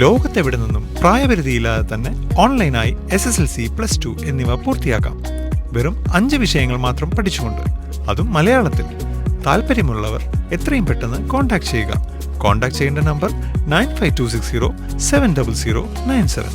ലോകത്തെവിടെ നിന്നും പ്രായപരിധിയില്ലാതെ തന്നെ ഓൺലൈനായി S S L C plus two എന്നിവ പൂർത്തിയാക്കാം. വെറും അഞ്ച് വിഷയങ്ങൾ മാത്രം പഠിച്ചുകൊണ്ട് അതും മലയാളത്തിൽ. താല്പര്യമുള്ളവർ എത്രയും പെട്ടെന്ന് കോൺടാക്ട് ചെയ്യുക. കോൺടാക്ട് ചെയ്യേണ്ട number nine five two six zero seven double zero nine seven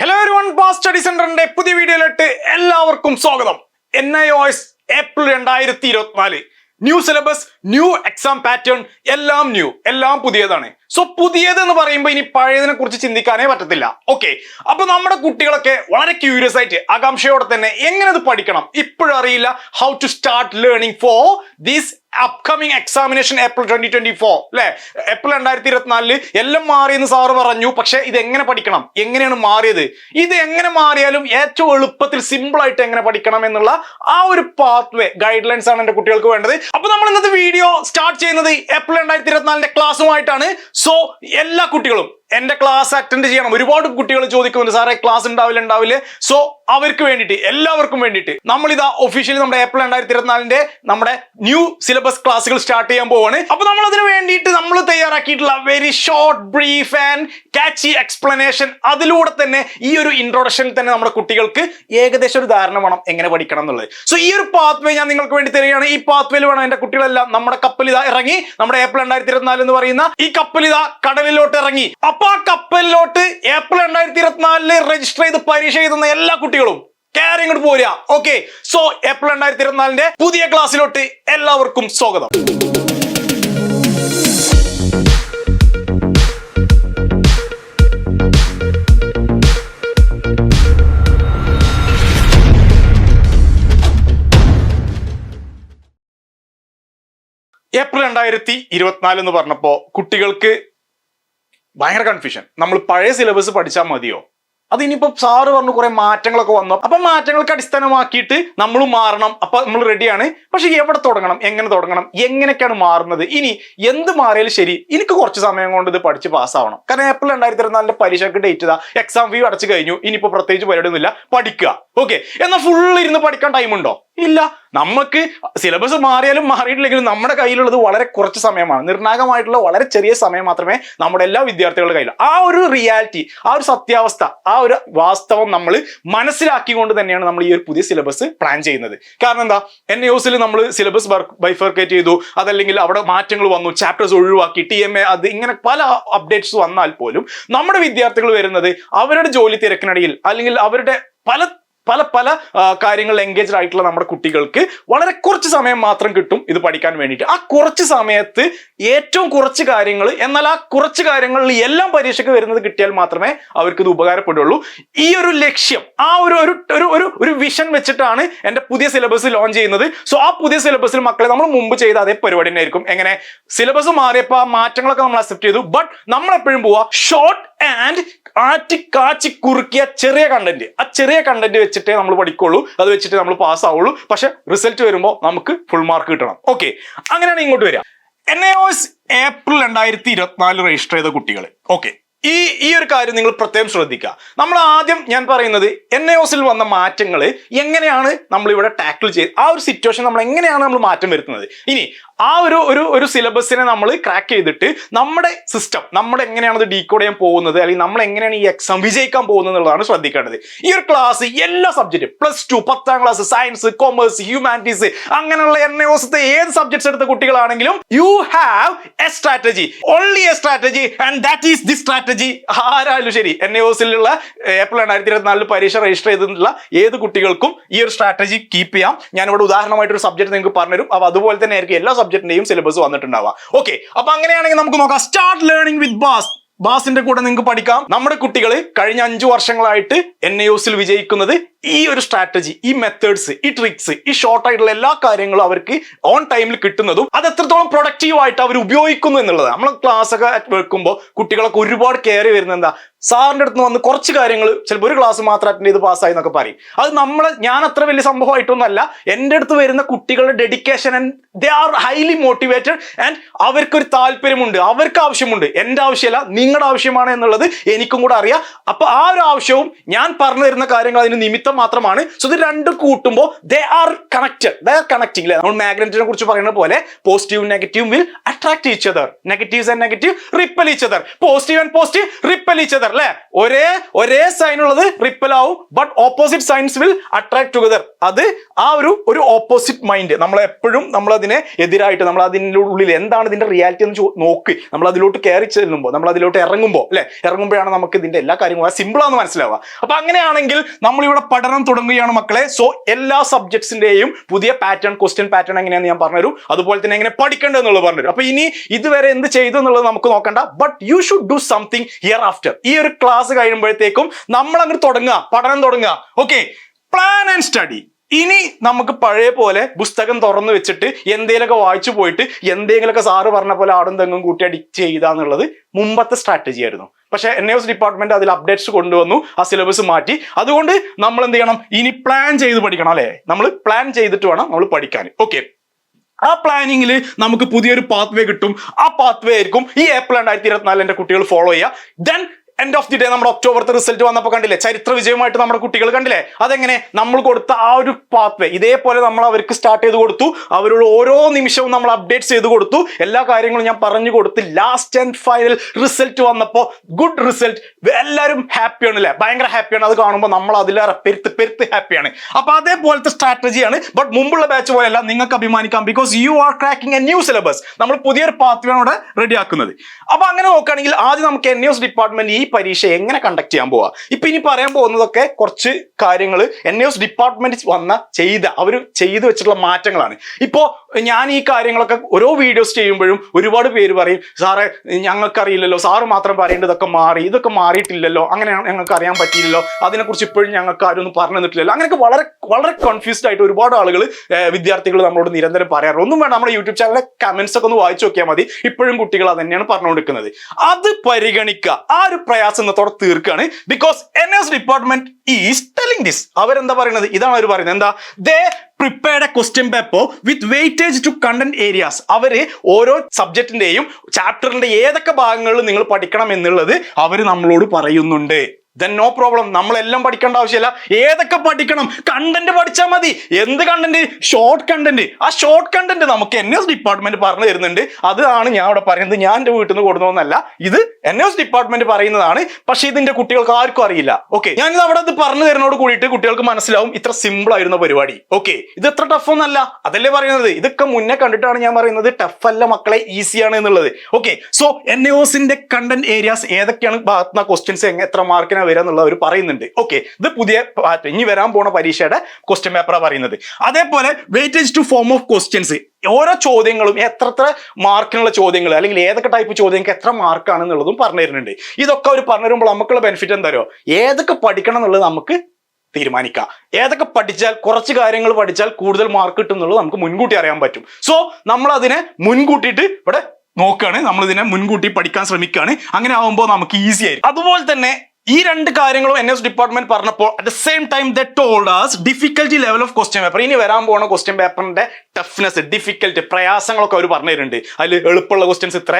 hello one bass study സെന്ററിന്റെ പുതിയ വീഡിയോയിലോട്ട് എല്ലാവർക്കും സ്വാഗതം. N I O S April രണ്ടായിരത്തി ഇരുപത്തിനാല്. New syllabus new exam pattern എല്ലാം ന്യൂ എല്ലാം പുതിയതാണ്. സോ പുതിയത് എന്ന് പറയുമ്പോൾ ഇനി പഴയതിനെ കുറിച്ച് ചിന്തിക്കാനേ പറ്റത്തില്ല. ഓക്കെ അപ്പൊ നമ്മുടെ കുട്ടികളൊക്കെ വളരെ ക്യൂരിയസ് ആയിട്ട് ആകാംക്ഷയോടെ തന്നെ എങ്ങനെ ഇത് പഠിക്കണം? ഇപ്പോഴും അറിയില്ല. How to start learning for these upcoming examination April twenty twenty four അല്ലെ ഏപ്രിൽ രണ്ടായിരത്തി ഇരുപത്തിനാലിൽ എല്ലാം മാറിയെന്ന് സാറ് പറഞ്ഞു. പക്ഷെ ഇത് എങ്ങനെ പഠിക്കണം? എങ്ങനെയാണ് മാറിയത്? ഇത് എങ്ങനെ മാറിയാലും ഏറ്റവും എളുപ്പത്തിൽ സിമ്പിൾ ആയിട്ട് എങ്ങനെ പഠിക്കണം എന്നുള്ള ആ ഒരു പാത്ത് വേ ഗൈഡ് ലൈൻസ് ആണ് എന്റെ കുട്ടികൾക്ക് വേണ്ടത്. അപ്പൊ നമ്മൾ ഇന്നത്തെ വീഡിയോ സ്റ്റാർട്ട് ചെയ്യുന്നത് ഏപ്രിൽ രണ്ടായിരത്തി ഇരുപത്തിനാലിന്റെ ക്ലാസ്സുമായിട്ടാണ് സോ എല്ലാ കുട്ടികളും എന്റെ ക്ലാസ് അറ്റൻഡ് ചെയ്യണം. ഒരുപാട് കുട്ടികൾ ചോദിക്കുന്നുണ്ട് സാറേ ക്ലാസ് ഉണ്ടാവില്ല ഉണ്ടാവില്ലേ? സോ അവർക്ക് വേണ്ടിയിട്ട് എല്ലാവർക്കും വേണ്ടിയിട്ട് നമ്മൾ ഇതാ ഒഫീഷ്യലി നമ്മുടെ ഏപ്രിൽ രണ്ടായിരത്തി ഇരുപത്തിനാലിന്റെ നമ്മുടെ ന്യൂ സിലബസ് ക്ലാസ്സുകൾ സ്റ്റാർട്ട് ചെയ്യാൻ പോവാണ്. അപ്പൊ നമ്മൾ അതിന് വേണ്ടിയിട്ട് നമ്മൾ തയ്യാറാക്കിയിട്ടുള്ള very short brief and catchy explanation അതിലൂടെ തന്നെ ഈ ഒരു ഇൻട്രോഡക്ഷൻ തന്നെ നമ്മുടെ കുട്ടികൾക്ക് ഏകദേശം ഒരു ധാരണ വേണം എങ്ങനെ പഠിക്കണം എന്നുള്ളത്. സോ ഈ ഒരു പാത്ത് വേ ഞാൻ നിങ്ങൾക്ക് വേണ്ടി തരികയാണ്. ഈ പാത്ത് വേയിൽ വേണം എന്റെ കുട്ടികളെല്ലാം നമ്മുടെ കപ്പൽ ഇതാ ഇറങ്ങി. നമ്മുടെ ഏപ്രിൽ രണ്ടായിരത്തി ഇരുപത്തിനാല് എന്ന് പറയുന്ന ഈ കപ്പൽ ഇതാ കടലിലോട്ട് ഇറങ്ങി. അപ്പൊ ആ കപ്പലിലോട്ട് ഏപ്രിൽ രണ്ടായിരത്തി ഇരുപത്തിനാലിൽ രജിസ്റ്റർ ചെയ്ത് പരീക്ഷ എഴുതുന്ന എല്ലാ കുട്ടികളും കയറി ഇങ്ങോട്ട് പോരുക. ഓക്കെ സോ ഏപ്രിൽ രണ്ടായിരത്തി ഇരുപത്തിനാലിന്റെ പുതിയ ക്ലാസ്സിലോട്ട് എല്ലാവർക്കും സ്വാഗതം. ഏപ്രിൽ രണ്ടായിരത്തി ഇരുപത്തിനാല് എന്ന് പറഞ്ഞപ്പോൾ കുട്ടികൾക്ക് ഭയങ്കര കൺഫ്യൂഷൻ നമ്മൾ പഴയ സിലബസ് പഠിച്ചാൽ മതിയോ? അത് സാറ് പറഞ്ഞു കുറെ മാറ്റങ്ങളൊക്കെ വന്നു. അപ്പൊ മാറ്റങ്ങൾക്ക് അടിസ്ഥാനമാക്കിയിട്ട് നമ്മൾ മാറണം. അപ്പൊ നമ്മൾ റെഡിയാണ് പക്ഷെ എവിടെ തുടങ്ങണം? എങ്ങനെ തുടങ്ങണം? എങ്ങനെയൊക്കെയാണ് മാറുന്നത്? ഇനി എന്ത് മാറിയാലും ശരി. എനിക്ക് കുറച്ച് സമയം കൊണ്ട് ഇത് പഠിച്ച് പാസ്സാവണം. കാരണം ഏപ്രിൽ രണ്ടായിരത്തി ഇരുപത്തിനാലിന്റെ പരീക്ഷയ്ക്ക് ഡേറ്റ് ഇതാ. എക്സാം ഫീ അടച്ചു കഴിഞ്ഞു. ഇനിയിപ്പോ പ്രത്യേകിച്ച് പരിപാടിയൊന്നുമില്ല. പഠിക്കുക. ഓക്കെ എന്നാൽ ഫുൾ ഇരുന്ന് പഠിക്കാൻ ടൈം ഉണ്ടോ? ഇല്ല. നമുക്ക് സിലബസ് മാറിയാലും മാറിയിട്ടില്ലെങ്കിലും നമ്മുടെ കയ്യിലുള്ളത് വളരെ കുറച്ച് സമയമാണ്. നിർണായകമായിട്ടുള്ള വളരെ ചെറിയ സമയം മാത്രമേ നമ്മുടെ എല്ലാ വിദ്യാർത്ഥികളുടെ കയ്യിൽ ആ ഒരു റിയാലിറ്റി ആ ഒരു സത്യാവസ്ഥ ആ ഒരു വാസ്തവം നമ്മൾ മനസ്സിലാക്കിക്കൊണ്ട് തന്നെയാണ് നമ്മൾ ഈ ഒരു പുതിയ സിലബസ് പ്ലാൻ ചെയ്യുന്നത്. കാരണം എന്താ? എൻ യൂസിൽ നമ്മൾ സിലബസ് ബൈഫർക്കേറ്റ് ചെയ്തു. അതല്ലെങ്കിൽ അവിടെ മാറ്റങ്ങൾ വന്നു. ചാപ്റ്റേഴ്സ് ഒഴിവാക്കി. ടി എം എ അത് ഇങ്ങനെ പല അപ്ഡേറ്റ്സ് വന്നാൽ പോലും നമ്മുടെ വിദ്യാർത്ഥികൾ വരുന്നത് അവരുടെ ജോലി തിരക്കിനിടയിൽ അല്ലെങ്കിൽ അവരുടെ പല പല പല കാര്യങ്ങളിൽ എൻഗേജ്ഡ് ആയിട്ടുള്ള നമ്മുടെ കുട്ടികൾക്ക് വളരെ കുറച്ച് സമയം മാത്രം കിട്ടും ഇത് പഠിക്കാൻ വേണ്ടിയിട്ട്. ആ കുറച്ച് സമയത്ത് ഏറ്റവും കുറച്ച് കാര്യങ്ങൾ എന്നാൽ ആ കുറച്ച് കാര്യങ്ങളിൽ എല്ലാം പരീക്ഷയ്ക്ക് വരുന്നത് കിട്ടിയാൽ മാത്രമേ അവർക്ക് ഇത് ഉപകാരപ്പെടുള്ളൂ. ഈ ഒരു ലക്ഷ്യം ആ ഒരു ഒരു ഒരു ഒരു ഒരു വിഷൻ വെച്ചിട്ടാണ് എന്റെ പുതിയ സിലബസ് ലോഞ്ച് ചെയ്യുന്നത്. സോ ആ പുതിയ സിലബസിൽ മക്കളെ നമ്മൾ മുമ്പ് ചെയ്ത അതേ പരിപാടി തന്നെ ആയിരിക്കും എങ്ങനെ? സിലബസ് മാറിയപ്പോൾ ആ മാറ്റങ്ങളൊക്കെ നമ്മൾ അക്സെപ്റ്റ് ചെയ്തു. ബട്ട് നമ്മൾ എപ്പോഴും പോവാ ഷോർട്ട് ആൻഡ് ആറ്റി കാച്ചി കുറുക്കിയ ചെറിയ കണ്ടന്റ് ആ ചെറിയ കണ്ടന്റ് വെച്ചിട്ടേ നമ്മൾ പഠിക്കുള്ളൂ. അത് വെച്ചിട്ട് നമ്മൾ പാസ് ആവുള്ളൂ. പക്ഷെ റിസൾട്ട് വരുമ്പോൾ നമുക്ക് ഫുൾ മാർക്ക് കിട്ടണം. ഓക്കെ അങ്ങനെയാണ് ഇങ്ങോട്ട് വരിക. എൻ എ ഒസ് ഏപ്രിൽ രണ്ടായിരത്തി ഇരുപത്തിനാല് രജിസ്റ്റർ ചെയ്ത കുട്ടികൾ ഓക്കെ ഈ ഈ ഒരു കാര്യം നിങ്ങൾ പ്രത്യേകം ശ്രദ്ധിക്കുക. നമ്മൾ ആദ്യം ഞാൻ പറയുന്നത് എൻ എ ഒസിൽ വന്ന മാറ്റങ്ങൾ എങ്ങനെയാണ് നമ്മൾ ഇവിടെ ടാക്കിൾ ചെയ്ത് ആ ഒരു സിറ്റുവേഷൻ നമ്മൾ എങ്ങനെയാണ് നമ്മൾ മാറ്റം വരുത്തുന്നത്? ഇനി ആ ഒരു ഒരു ഒരു സിലബസിനെ നമ്മൾ ക്രാക്ക് ചെയ്തിട്ട് നമ്മുടെ സിസ്റ്റം നമ്മൾ എങ്ങനെയാണ് അത് ഡീകോഡ് ചെയ്യാൻ പോകുന്നത് അല്ലെങ്കിൽ നമ്മൾ എങ്ങനെയാണ് ഈ എക്സാം വിജയിക്കാൻ പോകുന്നത് എന്നുള്ളതാണ് ശ്രദ്ധിക്കേണ്ടത്. ഈ ഒരു ക്ലാസ് എല്ലാ സബ്ജക്റ്റും പ്ലസ് ടു പത്താം ക്ലാസ് സയൻസ് കോമേഴ്സ് ഹ്യൂമാനിറ്റീസ് അങ്ങനെയുള്ള എൻ ദിവസത്തെ ഏത് സബ്ജക്ട്സ് എടുത്ത കുട്ടികളാണെങ്കിലും you have a strategy only a strategy and that is the strategy ആരായാലും ശരി എൻ ദിവസത്തിലുള്ള ഏപ്രിൽ രണ്ടായിരത്തി ഇരുപത്തിനാലിൽ പരീക്ഷ രജിസ്റ്റർ ചെയ്തിട്ടുള്ള ഏത് കുട്ടികൾക്കും ഈ ഒരു സ്ട്രാറ്റജി കീപ്പ് ചെയ്യാം. ഞാനിവിടെ ഉദാഹരണമായിട്ട് ഒരു സബ്ജക്ട് നിങ്ങൾക്ക് പറഞ്ഞുതരും. അപ്പോൾ അതുപോലെ തന്നെ ആയിരിക്കും എല്ലാ സബ്ജക്റ്റിന്റെയും സിലബസ് വന്നിട്ടുണ്ടാവുക ഓക്കെ അപ്പൊ അങ്ങനെയാണെങ്കിൽ നമുക്ക് നോക്കാം. സ്റ്റാർട്ട് ലേണിംഗ് വിത്ത് ബാസ് ബാസിന്റെ കൂടെ നിങ്ങൾക്ക് പഠിക്കാം. നമ്മുടെ കുട്ടികൾ കഴിഞ്ഞ അഞ്ചു വർഷങ്ങളായിട്ട് എൻ ഐ ഒസിൽ വിജയിക്കുന്നത് ഈ ഒരു സ്ട്രാറ്റജി ഈ മെത്തേഡ്സ് ഈ ട്രിക്സ് ഈ ഷോർട്ട് ആയിട്ടുള്ള എല്ലാ കാര്യങ്ങളും അവർക്ക് ഓൺ ടൈമിൽ കിട്ടുന്നതും അത് എത്രത്തോളം പ്രൊഡക്റ്റീവ് ആയിട്ട് അവർ ഉപയോഗിക്കുന്നു എന്നുള്ളത് നമ്മൾ ക്ലാസ് ഒക്കെ വെക്കുമ്പോൾ കുട്ടികളൊക്കെ ഒരുപാട് കയറി വരുന്ന എന്താ? സാറിന്റെ അടുത്ത് വന്ന് കുറച്ച് കാര്യങ്ങൾ ചിലപ്പോൾ ഒരു ക്ലാസ് മാത്രം അറ്റൻഡ് ചെയ്ത് പാസ്സായി എന്നൊക്കെ പറയും. അത് നമ്മൾ ഞാൻ അത്ര വലിയ സംഭവമായിട്ടൊന്നുമല്ല. എന്റെ അടുത്ത് വരുന്ന കുട്ടികളുടെ dedication and they are highly motivated and അവർക്കൊരു താല്പര്യമുണ്ട് അവർക്ക് ആവശ്യമുണ്ട്. എന്റെ ആവശ്യമല്ല നിങ്ങളുടെ ആവശ്യമാണ് എന്നുള്ളത് എനിക്കും കൂടെ അറിയാം. അപ്പോൾ ആ ഒരു ആവശ്യവും ഞാൻ പറഞ്ഞു തരുന്ന കാര്യങ്ങൾ അതിന് നിമിത്തം മാത്രമാണ്. സോ ഇത് രണ്ടും കൂട്ടുമ്പോൾ they are connected they are connecting അല്ലേ നമ്മൾ മാഗ്നറ്റിനെ കുറിച്ച് പറയുന്ന പോലെ positive negative will attract each other negatives and negative repel each other positive and positive repel each other അല്ലേ? ഒരേ ഒരേ സൈൻ ഉള്ളത് റിപ്പൽ ആവും but opposite signs will attract together അത് ആ ഒരു ഒരു ഓപ്പോസിറ്റ് മൈൻഡ് നമ്മൾ എപ്പോഴും നമ്മൾ അതിനെ എതിരായിട്ട് നമ്മൾ അതിന്റെ ഉള്ളിൽ എന്താണ് ഇതിന്റെ റിയാലിറ്റി എന്ന് നോക്കി. നമ്മൾ അതിലോട്ട് കയറി ചെല്ലുമ്പോൾ നമ്മൾ അതിലോട്ട് ഇറങ്ങുമ്പോൾ അല്ലെ? ഇറങ്ങുമ്പോഴാണ് നമുക്ക് ഇതിന്റെ എല്ലാ കാര്യങ്ങളും സിമ്പിൾ ആണെന്ന് മനസ്സിലാവുക. അപ്പൊ അങ്ങനെയാണെങ്കിൽ നമ്മൾ ഇവിടെ പഠനം തുടങ്ങുകയാണ് മക്കളെ. സോ എല്ലാ സബ്ജക്ട്സിന്റെയും പുതിയ പാറ്റേൺ ക്വസ്റ്റ്യൻ പാറ്റേൺ എങ്ങനെയാണെന്ന് ഞാൻ പറഞ്ഞുതരും. അതുപോലെ തന്നെ എങ്ങനെ പഠിക്കേണ്ടത് എന്നുള്ളത് പറഞ്ഞുതരും. അപ്പൊ ഇനി ഇതുവരെ എന്ത് ചെയ്തു എന്നുള്ളത് നമുക്ക് നോക്കണ്ട. But you should do something here after ഈ ഒരു ക്ലാസ് കഴിയുമ്പോഴത്തേക്കും നമ്മൾ അങ്ങോട്ട് തുടങ്ങുക പഠനം തുടങ്ങുക. ഓക്കെ പ്ലാൻ ആൻഡ് സ്റ്റഡി ഇനി നമുക്ക് പഴയ പോലെ പുസ്തകം തുറന്നു വെച്ചിട്ട് എന്തെങ്കിലുമൊക്കെ വായിച്ചു പോയിട്ട് എന്തെങ്കിലുമൊക്കെ സാറ് പറഞ്ഞ പോലെ ആടും തെങ്ങും കൂട്ടി അടിച്ച് ചെയ്താന്നുള്ളത് മുമ്പത്തെ സ്ട്രാറ്റജി ആയിരുന്നു. പക്ഷെ എൻ എസ് ഡിപ്പാർട്ട്മെന്റ് അതിൽ അപ്ഡേറ്റ്സ് കൊണ്ടുവന്നു ആ സിലബസ് മാറ്റി. അതുകൊണ്ട് നമ്മൾ എന്ത് ചെയ്യണം ഇനി പ്ലാൻ ചെയ്ത് പഠിക്കണം അല്ലെ? നമ്മൾ പ്ലാൻ ചെയ്തിട്ട് വേണം നമ്മൾ പഠിക്കാൻ. ഓക്കെ ആ പ്ലാനിങ്ങിൽ നമുക്ക് പുതിയൊരു പാത്വേ കിട്ടും. ആ പാത്വേ ആയിരിക്കും ഈ ഏപ്രിൽ രണ്ടായിരത്തി ഇരുപത്തിനാലിന്റെ കുട്ടികൾ ഫോളോ ചെയ്യുക. Then end of the day നമ്മുടെ ഒക്ടോബർത്തെ റിസൾട്ട് വന്നപ്പോൾ കണ്ടില്ലേ? ചരിത്ര വിജയമായിട്ട് നമ്മുടെ കുട്ടികൾ കണ്ടില്ലേ? അതെങ്ങനെ? നമ്മൾ കൊടുത്ത ആ ഒരു പാത്ത് വേ ഇതേപോലെ നമ്മൾ അവർക്ക് സ്റ്റാർട്ട് ചെയ്ത് കൊടുത്തു. അവരോട് ഓരോ നിമിഷവും നമ്മൾ അപ്ഡേറ്റ്സ് ചെയ്ത് കൊടുത്തു. എല്ലാ കാര്യങ്ങളും ഞാൻ പറഞ്ഞു കൊടുത്ത് ലാസ്റ്റ് ആൻഡ് ഫൈനൽ റിസൾട്ട് വന്നപ്പോൾ ഗുഡ് റിസൾട്ട് എല്ലാവരും ഹാപ്പിയാണ് അല്ലേ ഭയങ്കര ഹാപ്പിയാണ് അത് കാണുമ്പോൾ നമ്മൾ അതിലേറെ പെരുത്ത് പെരുത്ത് ഹാപ്പിയാണ് അപ്പോൾ അതേപോലത്തെ സ്ട്രാറ്റജിയാണ് ബട്ട് മുമ്പുള്ള ബാച്ച് പോലെയല്ല. നിങ്ങൾക്ക് അഭിമാനിക്കാം. Because you are cracking a new syllabus നമ്മൾ പുതിയൊരു പാത്ത് വേണം റെഡിയാക്കുന്നത് അപ്പോൾ അപ്പൊ അങ്ങനെ നോക്കുകയാണെങ്കിൽ ആദ്യം നമുക്ക് എൻ ഡിപ്പാർട്ട്മെന്റ് ഈ പരീക്ഷ എങ്ങനെ കണ്ടക്ട് ചെയ്യാൻ പോവാ? ഇപ്പൊ ഇനി പറയാൻ പോകുന്നതൊക്കെ കുറച്ച് കാര്യങ്ങൾ എൻ എസ് ഡിപ്പാർട്ട്മെന്റ് വന്ന ചെയ്ത അവർ ചെയ്തു വെച്ചിട്ടുള്ള മാറ്റങ്ങളാണ്. ഇപ്പോ ഞാൻ ഈ കാര്യങ്ങളൊക്കെ ഓരോ വീഡിയോസ് ചെയ്യുമ്പോഴും ഒരുപാട് പേര് പറയും സാറേ ഞങ്ങൾക്കറിയില്ലല്ലോ സാറ് മാത്രം പറയേണ്ടത് ഇതൊക്കെ മാറി ഇതൊക്കെ മാറിയിട്ടില്ലല്ലോ അങ്ങനെ ഞങ്ങൾക്ക് അറിയാൻ പറ്റിയില്ലല്ലോ അതിനെക്കുറിച്ച് ഇപ്പോഴും ഞങ്ങൾക്ക് ആരും ഒന്നും പറഞ്ഞു തന്നിട്ടില്ലല്ലോ. അങ്ങനെയൊക്കെ വളരെ വളരെ കൺഫ്യൂസ്ഡ് ആയിട്ട് ഒരുപാട് ആളുകൾ വിദ്യാർത്ഥികൾ നമ്മളോട് നിരന്തരം പറയാറുണ്ട്. ഒന്നും വേണം നമ്മുടെ യൂട്യൂബ് ചാനലിലെ കമന്റ്സ് ഒക്കെ ഒന്ന് വായിച്ചു നോക്കിയാൽ മതി. ഇപ്പോഴും കുട്ടികൾ അത് തന്നെയാണ് പറഞ്ഞുകൊടുക്കുന്നത് അത് പരിഗണിക്കുക ആ ഒരു പ്രയാസം എന്നത്തോടെ തീർക്കുകയാണ്. Because N S department is telling this അവരെന്താ പറയുന്നത്? ഇതാണ് അവർ പറയുന്നത്. എന്താ? They prepared a question paper with weightage to content areas അവർ ഓരോ സബ്ജക്റ്റിന്റെയും ചാപ്റ്ററിന്റെ ഏതൊക്കെ ഭാഗങ്ങളിൽ നിങ്ങൾ പഠിക്കണം എന്നുള്ളത് അവർ നമ്മളോട് പറയുന്നുണ്ട്. ദെൻ നോ പ്രോബ്ലം നമ്മളെല്ലാം പഠിക്കേണ്ട ആവശ്യമില്ല. ഏതൊക്കെ പഠിക്കണം? കണ്ടന്റ് പഠിച്ചാൽ മതി. എന്ത് കണ്ടന്റ് ഷോർട്ട് കണ്ടന്റ് ആ ഷോർട്ട് കണ്ടന്റ് നമുക്ക് എൻ എസ് ഡിപ്പാർട്ട്മെന്റ് പറഞ്ഞു തരുന്നുണ്ട്. അതാണ് ഞാൻ ഇവിടെ പറയുന്നത്. ഞാൻ എന്റെ വീട്ടിൽ നിന്ന് കൊടുക്കുന്നതെന്നല്ല ഇത് എൻ എസ് ഡിപ്പാർട്ട്മെന്റ് പറയുന്നതാണ്. പക്ഷേ ഇതിന്റെ കുട്ടികൾക്ക് ആർക്കും അറിയില്ല. ഓക്കെ ഞാനിത് അവിടെ ഇത് പറഞ്ഞു തരുന്നതോട് കൂടിയിട്ട് കുട്ടികൾക്ക് മനസ്സിലാവും ഇത്ര സിമ്പിൾ ആയിരുന്ന പരിപാടി. ഓക്കെ ഇത് എത്ര ടഫ് ഒന്നല്ല. അതല്ലേ പറയുന്നത്? ഇതൊക്കെ മുന്നേ കണ്ടിട്ടാണ് ഞാൻ പറയുന്നത്. ടഫ് അല്ല മക്കളെ ഈസിയാണ് എന്നുള്ളത്. ഓക്കെ സോ എൻ എസിന്റെ കണ്ടന്റ് ഏരിയാസ് ഏതൊക്കെയാണ്? ഭാഗത്തുനിന്ന് ക്വസ്റ്റ്യൻസ് എത്ര മാർക്കിനാ വരിക എന്നുള്ളത് അവർ പറയുന്നുണ്ട്. ഓക്കെ ഇത് പുതിയ ഇനി വരാൻ പോണ പരീക്ഷയുടെ ക്വസ്റ്റ്യൻ പേപ്പറാണ് പറയുന്നത്. അതേപോലെ weightage to form of questions ഓരോ ചോദ്യങ്ങളും എത്രത്ര എത്ര മാർക്കിനുള്ള ചോദ്യങ്ങൾ അല്ലെങ്കിൽ ഏതൊക്കെ ടൈപ്പ് ചോദ്യങ്ങൾക്ക് എത്ര മാർക്കാണെന്നുള്ളതും പറഞ്ഞു തരുന്നുണ്ട്. ഇതൊക്കെ അവർ പറഞ്ഞു തരുമ്പോൾ നമുക്കുള്ള ബെനിഫിറ്റ് എന്താ ഏതൊക്കെ പഠിക്കണം എന്നുള്ളത് നമുക്ക് തീരുമാനിക്കാം. ഏതൊക്കെ പഠിച്ചാൽ കുറച്ച് കാര്യങ്ങൾ പഠിച്ചാൽ കൂടുതൽ മാർക്ക് കിട്ടും എന്നുള്ളത് നമുക്ക് മുൻകൂട്ടി അറിയാൻ പറ്റും. സോ നമ്മൾ അതിനെ മുൻകൂട്ടിയിട്ട് ഇവിടെ നോക്കുകയാണ്. നമ്മൾ ഇതിനെ മുൻകൂട്ടി പഠിക്കാൻ ശ്രമിക്കുകയാണ്. അങ്ങനെ ആവുമ്പോൾ നമുക്ക് ഈസി ആയിരിക്കും. അതുപോലെ തന്നെ ഈ രണ്ട് കാര്യങ്ങളും എൻ എസ് ഡിപ്പാർട്ട്മെന്റ് പറഞ്ഞപ്പോൾ at the same time the told as difficulty level of question paper ഇനി വരാൻ പോകുന്ന ക്വസ്റ്റ്യൻ പേപ്പറിന്റെ ടഫ്നെസ് ഡിഫിക്കൽട്ട് പ്രയാസങ്ങളൊക്കെ അവർ പറഞ്ഞു തരുന്നുണ്ട് അതിൽ എളുപ്പമുള്ള ക്വസ്റ്റ്യൻസ് ഇത്ര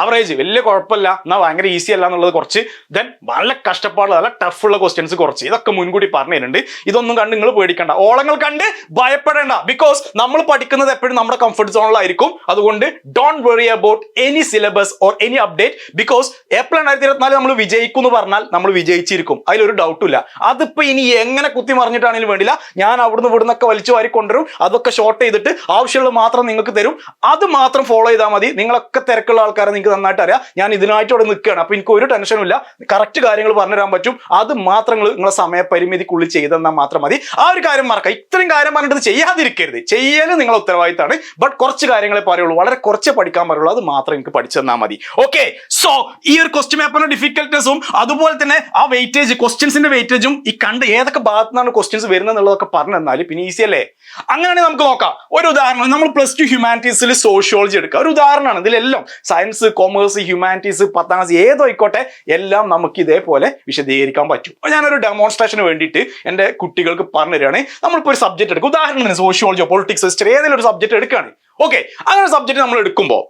ആവറേജ് വലിയ കുഴപ്പമില്ല. എന്നാൽ ഭയങ്കര ഈസി അല്ല എന്നുള്ളത് കുറച്ച് ദെൻ നല്ല കഷ്ടപ്പാടുള്ള നല്ല ടഫുള്ള ക്വസ്റ്റ്യൻസ് കുറച്ച്. ഇതൊക്കെ മുൻകൂട്ടി പറഞ്ഞു തരുന്നുണ്ട് ഇതൊന്നും കണ്ട് നിങ്ങൾ പേടിക്കണ്ട. ഓളങ്ങൾ കണ്ട് ഭയപ്പെടേണ്ട. ബിക്കോസ് നമ്മൾ പഠിക്കുന്നത് എപ്പോഴും നമ്മുടെ കംഫർട്ട് സോണിലായിരിക്കും അതുകൊണ്ട് don't worry about any syllabus or any update because April രണ്ടായിരത്തി ഇരുപത്തിനാല് നമ്മൾ വിജയിക്കും എന്ന് പറഞ്ഞാൽ നമ്മൾ വിജയിച്ചിരിക്കും. അതിലൊരു ഡൗട്ടും ഇല്ല. അതിപ്പോ ഇനി എങ്ങനെ കുത്തി മറിഞ്ഞിട്ടാണെങ്കിലും വേണ്ടില്ല. ഞാൻ അവിടുന്ന് ഇവിടുന്നൊക്കെ വലിച്ചു വാരി കൊണ്ടുവരും അതൊക്കെ ഷോർട്ട് ചെയ്തിട്ട് ആവശ്യമുള്ളത് മാത്രം നിങ്ങൾക്ക് തരും. അത് മാത്രം ഫോളോ ചെയ്താൽ മതി. നിങ്ങളൊക്കെ തിരക്കുള്ള ആൾക്കാരെ നിങ്ങൾക്ക് നന്നായിട്ട് അറിയാം. ഞാൻ ഇതിനായിട്ട് ഇവിടെ നിൽക്കുകയാണ്. അപ്പൊ എനിക്ക് ഒരു ടെൻഷനും ഇല്ല. കറക്റ്റ് കാര്യങ്ങൾ പറഞ്ഞു തരാൻ പറ്റും. അത് മാത്രം നിങ്ങളെ സമയപരിമിതിക്കുള്ളിൽ ചെയ്തെന്നാൽ മാത്രം മതി. ആ ഒരു കാര്യം മറക്കാം. ഇത്രയും കാര്യം പറഞ്ഞിട്ട് ചെയ്യാതിരിക്കരുത്. ചെയ്യൽ നിങ്ങൾ ഉത്തരവാദിത്തമാണ് ബട്ട് കുറച്ച് കാര്യങ്ങളെ പറയുള്ളൂ. വളരെ കുറച്ച് പഠിക്കാൻ പറയുള്ളൂ. അത് മാത്രം എനിക്ക് പഠിച്ചു തന്നാൽ മതി. ഓക്കെ സോ ഈ ഒരു ക്വസ്റ്റ്യൻ പേപ്പറിന്റെ ഡിഫിക്കൽട്ടീസും അതുപോലെ തന്നെ ആ വെയിറ്റേജ് ക്വസ്റ്റ്യൻസിന്റെ വെയിറ്റേജും ഈ കണ്ട് ഏതൊക്കെ ഭാഗത്തു നിന്നാണ് ക്വസ്റ്റ്യൻസ് വരുന്നത് എന്നുള്ളതൊക്കെ പറഞ്ഞു തന്നാൽ പിന്നെ ഈസി അല്ലേ? അങ്ങനെയാണെങ്കിൽ നമുക്ക് നോക്കാം. ഒരു ഉദാഹരണം നമ്മൾ പ്ലസ് ടു ഹ്യൂമാനിറ്റീസിൽ സോഷ്യോളജി എടുക്കുക. ഒരു ഉദാഹരണമാണ് ഇതിലെല്ലാം സയൻസ് കൊമേഴ്സ് ഹ്യൂമാനിറ്റീസ് പത്താം ക്ലാസ് ഏതായിക്കോട്ടെ എല്ലാം നമുക്ക് ഇതേപോലെ വിശദീകരിക്കാൻ പറ്റും. അപ്പൊ ഞാനൊരു ഡെമോൺസ്ട്രേഷന് വേണ്ടിയിട്ട് എന്റെ കുട്ടികൾക്ക് പറഞ്ഞു തരികയാണ്. നമ്മളിപ്പോൾ ഒരു സബ്ജക്ട് എടുക്കുക ഉദാഹരണത്തിന് സോഷ്യോളജിയോ പൊളിറ്റിക്സ് ഹിസ്റ്ററി ഏതെങ്കിലും ഒരു സബ്ജക്ട് എടുക്കുകയാണ്. ഓക്കെ അങ്ങനെ സബ്ജക്ട് നമ്മൾ എടുക്കുമ്പോൾ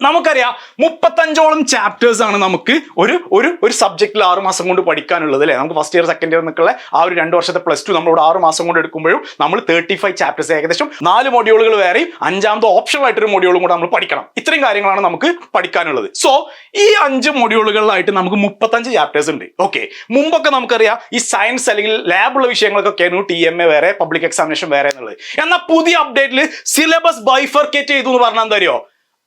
നമുക്കറിയാം മുപ്പത്തഞ്ചോളം ചാപ്റ്റേഴ്സ് ആണ് നമുക്ക് ഒരു ഒരു ഒരു സബ്ജക്റ്റിൽ ആറ് മാസം കൊണ്ട് പഠിക്കാനുള്ളത് അല്ലേ? നമുക്ക് ഫസ്റ്റ് ഇയർ സെക്കൻഡ് ഇയർ എന്നൊക്കെയുള്ള ആ ഒരു രണ്ട് വർഷത്തെ പ്ലസ് ടു നമ്മളോട് ആറ് മാസം കൊണ്ട് എടുക്കുമ്പോഴും നമ്മൾ തേർട്ടി ഫൈവ് ചാപ്റ്റേഴ്സ് ഏകദേശം നാല് മൊഡ്യൂളുകൾ വേറെയും അഞ്ചാമത് ഓപ്ഷണൽ ആയിട്ടൊരു മൊഡ്യൂളും കൂടെ നമ്മൾ പഠിക്കണം. ഇത്രയും കാര്യങ്ങളാണ് നമുക്ക് പഠിക്കാനുള്ളത്. സോ ഈ അഞ്ച് മൊഡ്യൂളുകളിലായിട്ട് നമുക്ക് മുപ്പത്തഞ്ച് ചാപ്റ്റേഴ്സ് ഉണ്ട്. ഓക്കെ മുമ്പൊക്കെ നമുക്കറിയാം ഈ സയൻസ് അല്ലെങ്കിൽ ലാബുള്ള വിഷയങ്ങൾക്കൊക്കെയായിരുന്നു ടി എം എ വേറെ പബ്ലിക് എക്സാമിനേഷൻ വേറെ എന്നുള്ളത്. എന്നാൽ പുതിയ അപ്ഡേറ്റിൽ സിലബസ് ബൈഫർക്കേറ്റ് ചെയ്തു എന്ന് പറഞ്ഞാൽ എന്താ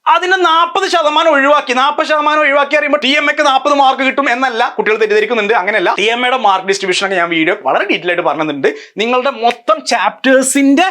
അതിന് നാൽപ്പത് ശതമാനം ഒഴിവാക്കി. നാൽപ്പത് ശതമാനം ഒഴിവാക്കി അറിയുമ്പോൾ ടി എം എക്ക് നാൽപ്പത് മാർക്ക് കിട്ടും എന്നല്ല കുട്ടികൾ തെറ്റിദ്ധരിക്കുന്നുണ്ട്. അങ്ങനെയല്ല. ടി എം എയുടെ മാർക്ക് ഡിസ്ട്രിബ്യൂഷൻ ഒക്കെ ഞാൻ വീഡിയോ വളരെ ഡീറ്റെയിൽ ആയിട്ട് പറഞ്ഞിട്ടുണ്ട്. നിങ്ങളുടെ മൊത്തം ചാപ്റ്റേഴ്സിന്റെ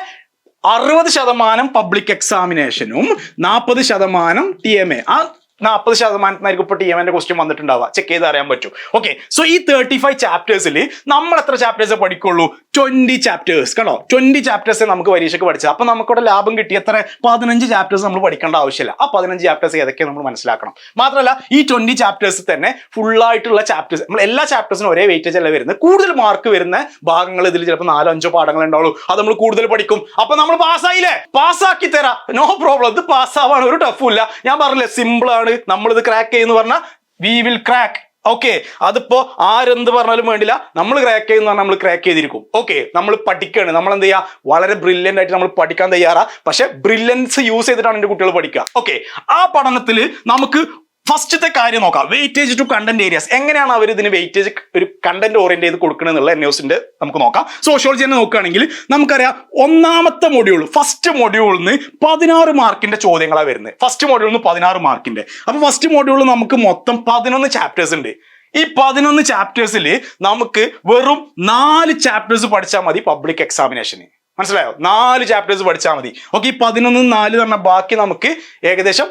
അറുപത് ശതമാനം പബ്ലിക് എക്സാമിനേഷനും നാൽപ്പത് ശതമാനം ടി എം എ ആ നാൽപ്പത് ശതമാനത്തിനായിരിക്കും ഇപ്പോൾ ടി എം എന്റെ ക്വസ്റ്റ്യൻ വന്നിട്ടുണ്ടാവുക. ചെക്ക് ചെയ്ത് അറിയാൻ പറ്റും. ഓക്കെ സോ ഈ തേർട്ടി ഫൈവ് ചാപ്റ്റേഴ്സിൽ നമ്മൾ എത്ര ചാപ്റ്റേഴ്സ് പഠിക്കുള്ളൂ? ട്വന്റി ചാപ്റ്റേഴ്സ് കണ്ടോ? ട്വന്റി ചാപ്റ്റേഴ്സ് നമുക്ക് പരീക്ഷയ്ക്ക് പഠിച്ചത്. അപ്പൊ നമുക്കിവിടെ ലാഭം കിട്ടി. എത്ര? പതിനഞ്ച് ചാപ്റ്റേഴ്സ് നമ്മൾ പഠിക്കേണ്ട ആവശ്യമില്ല. ആ പതിനഞ്ച് ചാപ്റ്റേഴ്സ് ഏതൊക്കെ നമ്മൾ മനസ്സിലാക്കണം. മാത്രമല്ല ഈ ട്വന്റി ചാപ്റ്റേഴ്സ് തന്നെ full ആയിട്ടുള്ള ചാപ്റ്റേഴ്സ് നമ്മൾ എല്ലാ ചാപ്റ്റേഴ്സിനും ഒരേ വെയിറ്റേജ് അല്ല വരുന്നത്? കൂടുതൽ മാർക്ക് വരുന്ന ഭാഗങ്ങൾ ഇതിൽ ചിലപ്പോൾ നാലോ അഞ്ചോ പാഠങ്ങൾ ഉണ്ടാവുള്ളൂ. അത് നമ്മൾ കൂടുതൽ പഠിക്കും. അപ്പൊ നമ്മൾ പാസ്സായില്ലേ പാസ്സാക്കി തരാം. നോ പ്രോബ്ലം ഇത് പാസ്സാവാൻ ഒരു ടഫും ഇല്ല. ഞാൻ പറഞ്ഞില്ലേ സിമ്പിൾ ആണ്. നമ്മൾ ഇത് ക്രാക്ക് ചെയ്യുന്ന പറഞ്ഞാൽ വി വിൽ ക്രാക്ക് ഓക്കെ അതിപ്പോ ആരെന്ത് പറഞ്ഞാലും വേണ്ടില്ല. നമ്മൾ ക്രാക്ക് ചെയ്യുന്ന പറഞ്ഞാൽ നമ്മൾ ക്രാക്ക് ചെയ്തിരിക്കും. ഓക്കെ നമ്മൾ പഠിക്കുകയാണ് നമ്മൾ എന്ത് ചെയ്യുക വളരെ ബ്രില്യന്റ് ആയിട്ട് നമ്മൾ പഠിക്കാൻ തയ്യാറാ. പക്ഷെ ബ്രില്യൻസ് യൂസ് ചെയ്തിട്ടാണ് എന്റെ കുട്ടികൾ പഠിക്കുക ഓക്കെ ആ പഠനത്തിൽ നമുക്ക് ഫസ്റ്റത്തെ കാര്യം നോക്കാം. വെയിറ്റേജ് ടു കണ്ടന്റ് ഏരിയാസ് എങ്ങനെയാണ് അവർ ഇതിന് വെയിറ്റേജ് ഒരു കണ്ടന്റ് ഓറിയന്റ് ചെയ്ത് കൊടുക്കണമെന്നുള്ള എന്നുള്ള ന്യൂസിന്റെ നമുക്ക് നോക്കാം. സോഷ്യോളജി തന്നെ നോക്കുകയാണെങ്കിൽ നമുക്കറിയാം ഒന്നാമത്തെ മൊഡ്യൂൾ ഫസ്റ്റ് മൊഡ്യൂളിൽ നിന്ന് പതിനാറ് മാർക്കിന്റെ ചോദ്യങ്ങളാണ് വരുന്നത്. ഫസ്റ്റ് മൊഡ്യൂളിൽ നിന്ന് പതിനാറ് മാർക്കിന്റെ. അപ്പൊ ഫസ്റ്റ് മൊഡ്യൂളിൽ നമുക്ക് മൊത്തം പതിനൊന്ന് ചാപ്റ്റേഴ്സ് ഉണ്ട്. ഈ പതിനൊന്ന് ചാപ്റ്റേഴ്സിൽ നമുക്ക് വെറും നാല് ചാപ്റ്റേഴ്സ് പഠിച്ചാൽ മതി പബ്ലിക് എക്സാമിനേഷന് മനസ്സിലായോ? നാല് ചാപ്റ്റേഴ്സ് പഠിച്ചാൽ മതി. ഓക്കെ ഈ പതിനൊന്ന് നാല് പറഞ്ഞ ബാക്കി നമുക്ക് ഏകദേശം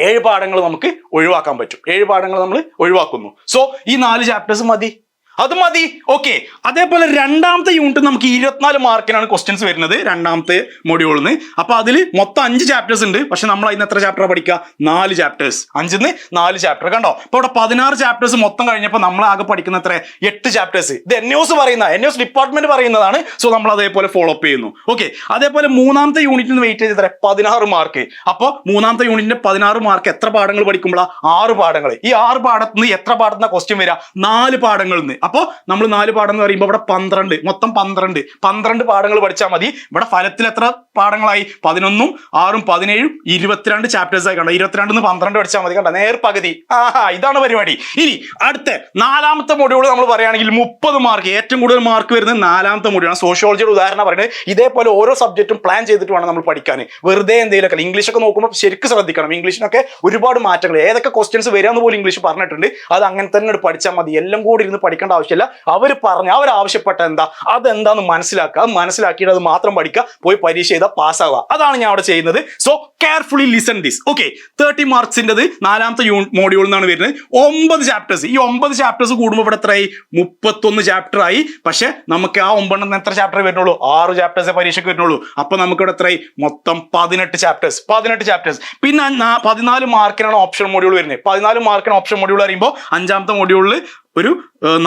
ഏഴ് പാഠങ്ങൾ നമുക്ക് ഒഴിവാക്കാൻ പറ്റും. ഏഴ് പാഠങ്ങൾ നമ്മൾ ഒഴിവാക്കുന്നു. സോ ഈ നാല് ചാപ്റ്റേഴ്സ് മതി. അത് മതി. ഓക്കെ അതേപോലെ രണ്ടാമത്തെ യൂണിറ്റ് നമുക്ക് ഇരുപത്തിനാല് മാർക്കിനാണ് ക്വസ്റ്റ്യൻസ് വരുന്നത്. രണ്ടാമത്തെ മൊഡ്യൂളിൽ നിന്ന് അപ്പൊ അതിൽ മൊത്തം അഞ്ച് ചാപ്റ്റേഴ്സ് ഉണ്ട്. പക്ഷെ നമ്മൾ അതിന് എത്ര ചാപ്റ്റർ പഠിക്കുക? നാല് ചാപ്റ്റേഴ്സ് അഞ്ചിൽ നിന്ന് നാല് ചാപ്റ്റർ കണ്ടോ? അപ്പൊ ഇവിടെ പതിനാറ് ചാപ്റ്റേഴ്സ് മൊത്തം കഴിഞ്ഞപ്പോൾ നമ്മൾ ആകെ പഠിക്കുന്ന എത്ര? എട്ട് ചാപ്റ്റേഴ്സ് ഇത് എൻ ന്യൂസ് പറയുന്ന എൻ ഡിപ്പാർട്ട്മെന്റ് പറയുന്നതാണ്. സോ നമ്മൾ അതേപോലെ ഫോളോ അപ്പ് ചെയ്യുന്നു. ഓക്കെ അതേപോലെ മൂന്നാമത്തെ യൂണിറ്റിന് വെയിറ്റ് ചെയ്ത് എത്ര? പതിനാറ് മാർക്ക് അപ്പോൾ മൂന്നാമത്തെ യൂണിറ്റിന്റെ പതിനാറ് മാർക്ക് എത്ര പാഠങ്ങൾ പഠിക്കുമ്പോൾ ആറ് പാഠങ്ങൾ. ഈ ആറ് പാഠത്തിൽ നിന്ന് എത്ര പാഠത്തിന് ക്വസ്റ്റ്യൻ വരിക? നാല് പാഠങ്ങളിൽ നിന്ന്. അപ്പോൾ നമ്മൾ നാല് പാഠം എന്ന് പറയുമ്പോൾ ഇവിടെ പന്ത്രണ്ട് മൊത്തം പന്ത്രണ്ട്. പന്ത്രണ്ട് പാഠങ്ങൾ പഠിച്ചാൽ മതി. ഇവിടെ ഫലത്തിൽ എത്ര? പാഠങ്ങളായി പതിനൊന്നും ആറും പതിനേഴും ഇരുപത്തിരണ്ട് ചാപ്റ്റേഴ്സ് ആയി കണ്ടോ? ഇരുപത്തിരണ്ട് പന്ത്രണ്ട് പഠിച്ചാൽ മതി കണ്ടോ? നേർ പകുതി. ആഹാ ഇതാണ് പരിപാടി. ഇനി അടുത്ത നാലാമത്തെ മൊഡ്യൂൾ നമ്മൾ പറയുകയാണെങ്കിൽ മുപ്പത് മാർക്ക് ഏറ്റവും കൂടുതൽ മാർക്ക് വരുന്നത് നാലാമത്തെ മൊഡ്യൂളാണ് സോഷ്യോളജിയുടെ ഉദാഹരണം പറയുന്നത്. ഇതേപോലെ ഓരോ സബ്ജക്റ്റും പ്ലാൻ ചെയ്തിട്ട് വേണം നമ്മൾ പഠിക്കാൻ. വെറുതെ എന്തെങ്കിലുമൊക്കെ ഇംഗ്ലീഷ് ഒക്കെ നോക്കുമ്പോൾ ശരിക്കും ശ്രദ്ധിക്കണം. ഇംഗ്ലീഷിനൊക്കെ ഒരുപാട് മാറ്റങ്ങൾ. ഏതൊക്കെ ക്വസ്റ്റ്യൻസ് വരാമെന്ന് പോലും ഇംഗ്ലീഷ് പറഞ്ഞിട്ടുണ്ട്. അത് അങ്ങനെ തന്നെ പഠിച്ചാൽ മതി. എല്ലാം കൂടി ഇരുന്ന് പഠിക്കേണ്ട ആവശ്യമില്ല. അവർ പറഞ്ഞ അവർ ആവശ്യപ്പെട്ട എന്താ? അതെന്താന്ന് മനസ്സിലാക്കുക. മനസ്സിലാക്കിയിട്ട് അത് മാത്രം പഠിക്കുക. പോയി പരീക്ഷ ചെയ്താൽ പാസ്സാവുക. അതാണ് ഞാൻ അവിടെ ചെയ്യുന്നത്. So carefully listen this okay thirty മാർക്സിന്റെത് നാലാമത്തെ യൂ മോഡ്യൂളിൽ നിന്നാണ് വരുന്നത്. ഒമ്പത് ചാപ്റ്റേഴ്സ് ഈ ഒമ്പത് ചാപ്റ്റേഴ്സ് കൂടുമ്പോൾ ഇവിടെ എത്രയായി? മുപ്പത്തൊന്ന് ചാപ്റ്റർ ആയി. പക്ഷേ നമുക്ക് ആ ഒമ്പതെണ്ണം എത്ര ചാപ്റ്റർ വരുന്നുള്ളൂ? ആറ് ചാപ്റ്റേഴ്സ് പരീക്ഷയ്ക്ക് വരുന്നുള്ളൂ. അപ്പൊ നമുക്ക് ഇവിടെ എത്രയായി? മൊത്തം പതിനെട്ട് ചാപ്റ്റേഴ്സ് പതിനെട്ട് ചാപ്റ്റേഴ്സ് പിന്നെ പതിനാല് മാർക്കിനാണ് ഓപ്ഷൻ മോഡ്യൂൾ വരുന്നത്. പതിനാല് മാർക്കിന് ഓപ്ഷൻ മൊഡ്യൂൾ അറിയുമ്പോൾ അഞ്ചാമത്തെ മോഡ്യൂളിൽ ഒരു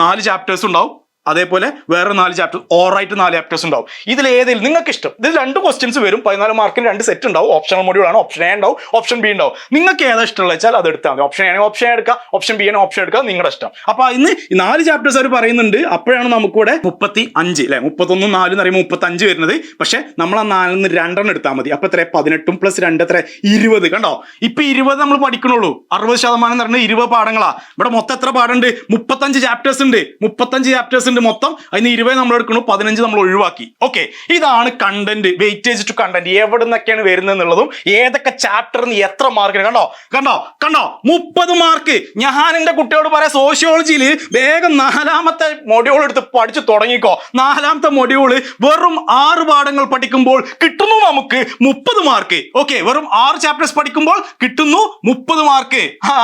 നാല് ചാപ്റ്റേഴ്സ് ഉണ്ടാവും. അതേപോലെ വേറെ നാല് ചാപ്റ്റർ ഓറായിട്ട് നാല് ചാപ്റ്റേഴ്സ് ഉണ്ടാവും. ഇതിൽ ഏതെങ്കിലും നിങ്ങൾക്ക് ഇഷ്ടം ഇതിൽ രണ്ട് ക്വസ്റ്റ്യൻസ് വരും. പതിനാല് മാർക്കിന് രണ്ട് സെറ്റ് ഉണ്ടാവും. ഓപ്ഷണൽ മോഡ്യൂൾ ആണ്. ഓപ്ഷൻ എ ഉണ്ടാവും. ഓപ്ഷൻ ബി ഉണ്ടാവും. നിങ്ങൾക്ക് ഏതാ ഇഷ്ടമുള്ള വെച്ചാൽ അത് എടുത്താൽ മതി. ഓപ്ഷൻ ആണെങ്കിൽ ഓപ്ഷൻ എടുക്കുക ഓപ്ഷൻ ബി ആണെങ്കിൽ ഓപ്ഷൻ എടുക്കുക നിങ്ങളുടെ ഇഷ്ടം. അപ്പൊ ഇന്ന് നാല് ചാപ്റ്റേഴ്സ് അവർ പറയുന്നുണ്ട്. അപ്പോഴാണ് നമുക്കിവിടെ മുപ്പത്തി അഞ്ച് അല്ലെ മുപ്പത്തൊന്നും നാല് എന്ന് പറയുമ്പോൾ മുപ്പത്തി അഞ്ച് വരുന്നത്. പക്ഷെ നമ്മൾ ആ നാലിൽ നിന്ന് രണ്ടെണ്ണം എടുത്താൽ മതി. അപ്പൊ എത്ര പതിനെട്ടും പ്ലസ് രണ്ട് എത്ര ഇരുപത്. കണ്ടോ? ഇപ്പൊ ഇരുപത് നമ്മൾ പഠിക്കണുള്ളൂ. അറുപത് ശതമാനം എന്ന് പറഞ്ഞാൽ ഇരുപത് പാഠങ്ങളാ. ഇവിടെ മൊത്തം എത്ര പാടുണ്ട് മുപ്പത്തഞ്ച് ചാപ്റ്റേഴ്സ് ഉണ്ട്. മുപ്പത്തഞ്ച് ചാപ്റ്റേഴ്സ് ഉണ്ട്. മൊത്തം അതിന് ഇരുപത് നമ്മൾ എടുക്കണു പതിനഞ്ച് നമ്മൾ ഒഴിവാക്കി. ഓക്കെ ഇതാണ് കണ്ടന്റ് വെയിറ്റേജ് ടു കണ്ടന്റ് എവിടെ നിന്നൊക്കെയാണ് വരുന്നത് എന്നുള്ളതും ഏതൊക്കെ ചാപ്റ്ററിന് എത്ര മാർക്ക് കണ്ടോ? കണ്ടോ? കണ്ടോ? മുപ്പത് മാർക്ക് ഞാൻ എന്റെ കുട്ടിയോട് പറയാം സോഷ്യോളജിയിൽ വേഗം നാലാമത്തെ മൊഡ്യൂൾ എടുത്ത് പഠിച്ചു തുടങ്ങിക്കോ. നാലാമത്തെ മൊഡ്യൂൾ വെറും ആറ് പാഠങ്ങൾ പഠിക്കുമ്പോൾ കിട്ടുന്നു നമുക്ക് മുപ്പത് മാർക്ക് ഓക്കെ വെറും ആറ് ചാപ്റ്റേഴ്സ് പഠിക്കുമ്പോൾ കിട്ടുന്നു മുപ്പത് മാർക്ക് ആ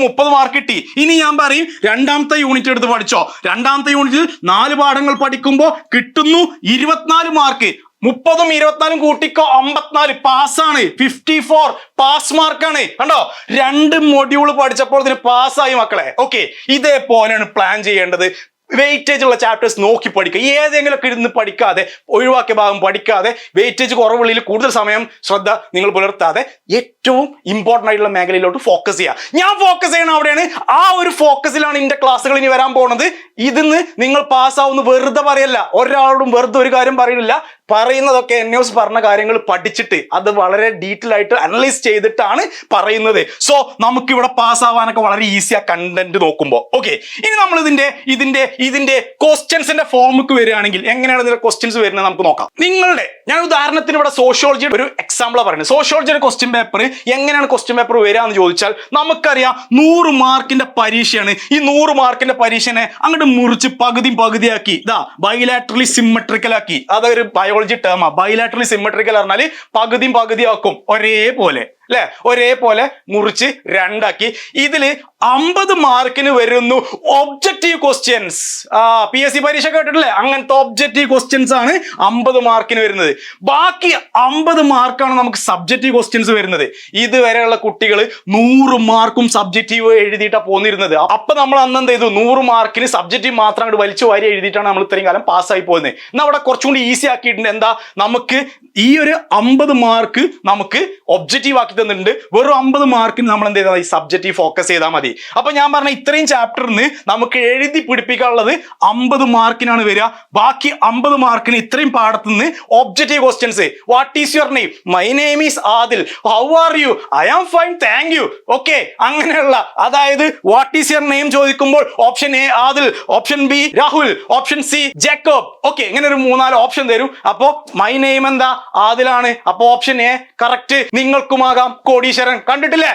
മുപ്പത് മാർക്ക് കിട്ടി. ഇനി ഞാൻ പറയും രണ്ടാമത്തെ യൂണിറ്റ് എടുത്ത് പഠിച്ചോ. രണ്ടാമത്തെ യൂണിറ്റിൽ നാല് പാഠങ്ങൾ പഠിക്കുമ്പോൾ കിട്ടുന്നു ഇരുപത്തിനാല് മാർക്ക്. മുപ്പതും ഇരുപത്തിനാലും കൂട്ടിക്കോ അമ്പത്തിനാല്. പാസ്സാണ്. ഫിഫ്റ്റി ഫോർ പാസ് മാർക്കാണ്. കണ്ടോ? രണ്ട് മൊഡ്യൂൾ പഠിച്ചപ്പോൾ ഇതിന് പാസ്സായി മക്കളെ. ഓക്കെ ഇതേപോലെയാണ് പ്ലാൻ ചെയ്യേണ്ടത്. വെയിറ്റേജ് ഉള്ള ചാപ്റ്റേഴ്സ് നോക്കി പഠിക്കുക. ഏതെങ്കിലുമൊക്കെ ഇരുന്ന് പഠിക്കാതെ ഒഴിവാക്കിയ ഭാഗം പഠിക്കാതെ വെയിറ്റേജ് കുറവുള്ളിൽ കൂടുതൽ സമയം ശ്രദ്ധ നിങ്ങൾ പുലർത്താതെ ഏറ്റവും ഇമ്പോർട്ടന്റ് ആയിട്ടുള്ള മേഖലയിലോട്ട് ഫോക്കസ് ചെയ്യുക. ഞാൻ ഫോക്കസ് ചെയ്യണം അവിടെയാണ്. ആ ഒരു ഫോക്കസിലാണ് എന്റെ ക്ലാസ്സുകൾ ഇനി വരാൻ പോകുന്നത് ഇതിന്ന് നിങ്ങൾ പാസ്സാവുന്ന വെറുതെ പറയല്ല. ഒരാളോടും വെറുതെ ഒരു കാര്യം പറയുന്നില്ല പറയുന്നതൊക്കെ എൻ ന്യൂസ് പറഞ്ഞ കാര്യങ്ങൾ പഠിച്ചിട്ട് അത് വളരെ ഡീറ്റെയിൽ ആയിട്ട് അനലൈസ് ചെയ്തിട്ടാണ് പറയുന്നത്. സോ നമുക്കിവിടെ പാസ്സാവാനൊക്കെ വളരെ ഈസിയാണ് കണ്ടന്റ് നോക്കുമ്പോൾ ഓക്കെ ഇനി നമ്മൾ ഇതിന്റെ ഇതിന്റെ ഇതിന്റെ ക്വസ്റ്റ്യൻസിന്റെ ഫോമുക്ക് വരികയാണെങ്കിൽ എങ്ങനെയാണ് ഇതിന്റെ ക്വസ്റ്റ്യൻസ് വരുന്നത് നമുക്ക് നോക്കാം. നിങ്ങളുടെ ഞാൻ ഉദാഹരണത്തിന് ഇവിടെ സോഷ്യോളജിയുടെ ഒരു എക്സാമ്പിളാണ് പറയുന്നത്. സോഷ്യോളജിയുടെ ക്വസ്റ്റ്യൻ പേപ്പർ എങ്ങനെയാണ് ക്വസ്റ്റ്യൻ പേപ്പർ വരിക എന്ന് ചോദിച്ചാൽ നമുക്കറിയാം നൂറ് മാർക്കിന്റെ പരീക്ഷയാണ്. ഈ നൂറ് മാർക്കിന്റെ പരീക്ഷനെ അങ്ങോട്ട് മുറിച്ച് പകുതി പകുതിയാക്കി. ഇതാ ബൈലാറ്ററലി സിമ്മട്രിക്കൽ ആക്കി. അതൊരു ബയോളജി ടേമാ ബൈലാറ്ററലി സിമ്മട്രിക്കൽ പറഞ്ഞാൽ പകുതിയും പകുതിയാക്കും. ഒരേപോലെ. അല്ലെ ഒരേപോലെ മുറിച്ച് രണ്ടാക്കി. ഇതിൽ അമ്പത് മാർക്കിന് വരുന്നു ഒബ്ജക്റ്റീവ് ക്വസ്റ്റ്യൻസ് ആ പി എസ് സി പരീക്ഷ കേട്ടിട്ടില്ലേ? അങ്ങനത്തെ ഒബ്ജക്റ്റീവ് ക്വസ്റ്റ്യൻസ് ആണ് അമ്പത് മാർക്കിന് വരുന്നത്. ബാക്കി അമ്പത് മാർക്കാണ് നമുക്ക് സബ്ജക്റ്റീവ് ക്വസ്റ്റ്യൻസ് വരുന്നത്. ഇതുവരെയുള്ള കുട്ടികൾ നൂറ് മാർക്കും സബ്ജക്റ്റീവ് എഴുതിയിട്ടാണ് പോന്നിരുന്നത്. അപ്പൊ നമ്മൾ അന്ന് എന്ത് ചെയ്തു നൂറ് മാർക്കിന് സബ്ജക്റ്റീവ് മാത്രം അങ്ങോട്ട് വലിച്ചു വാരി എഴുതിയിട്ടാണ് നമ്മൾ ഇത്രയും കാലം പാസ്സായി പോകുന്നത്. എന്നാൽ അവിടെ കുറച്ചും കൂടി ഈസി ആക്കിയിട്ടുണ്ട്. എന്താ? നമുക്ക് ഈ ഒരു അമ്പത് മാർക്ക് നമുക്ക് ഒബ്ജക്റ്റീവ് ആക്കി തന്നിട്ടുണ്ട് വെറും അമ്പത് മാർക്കിന് നമ്മൾ എന്ത് ചെയ്താൽ ഈ സബ്ജക്റ്റ് ഫോക്കസ് ചെയ്താൽ മതി. അപ്പൊ ഞാൻ പറഞ്ഞ ഇത്രയും ചാപ്റ്ററിന് നമുക്ക് എഴുതി പിടിപ്പിക്കാനുള്ളത് അമ്പത് മാർക്കിനാണ് വരിക. ബാക്കി അമ്പത് മാർക്കിന് ഇത്രയും പാടത്തു നിന്ന് objective questions what is your name my name is Adil how are you I am fine thank you okay അങ്ങനെയുള്ള അതായത് വാട്ട് ഈസ് യുവർ നെയിം ചോദിക്കുമ്പോൾ option A Adil option B Rahul option C Jacob okay ഇങ്ങനെ ഒരു മൂന്നാൽ option തരും. അപ്പോ my name എന്താ? ആദിലാണ് അപ്പോ ഓപ്ഷൻ എ കറക്റ്റ് നിങ്ങൾക്കുമാകാം. കോടീശ്വരൻ കണ്ടിട്ടില്ലേ?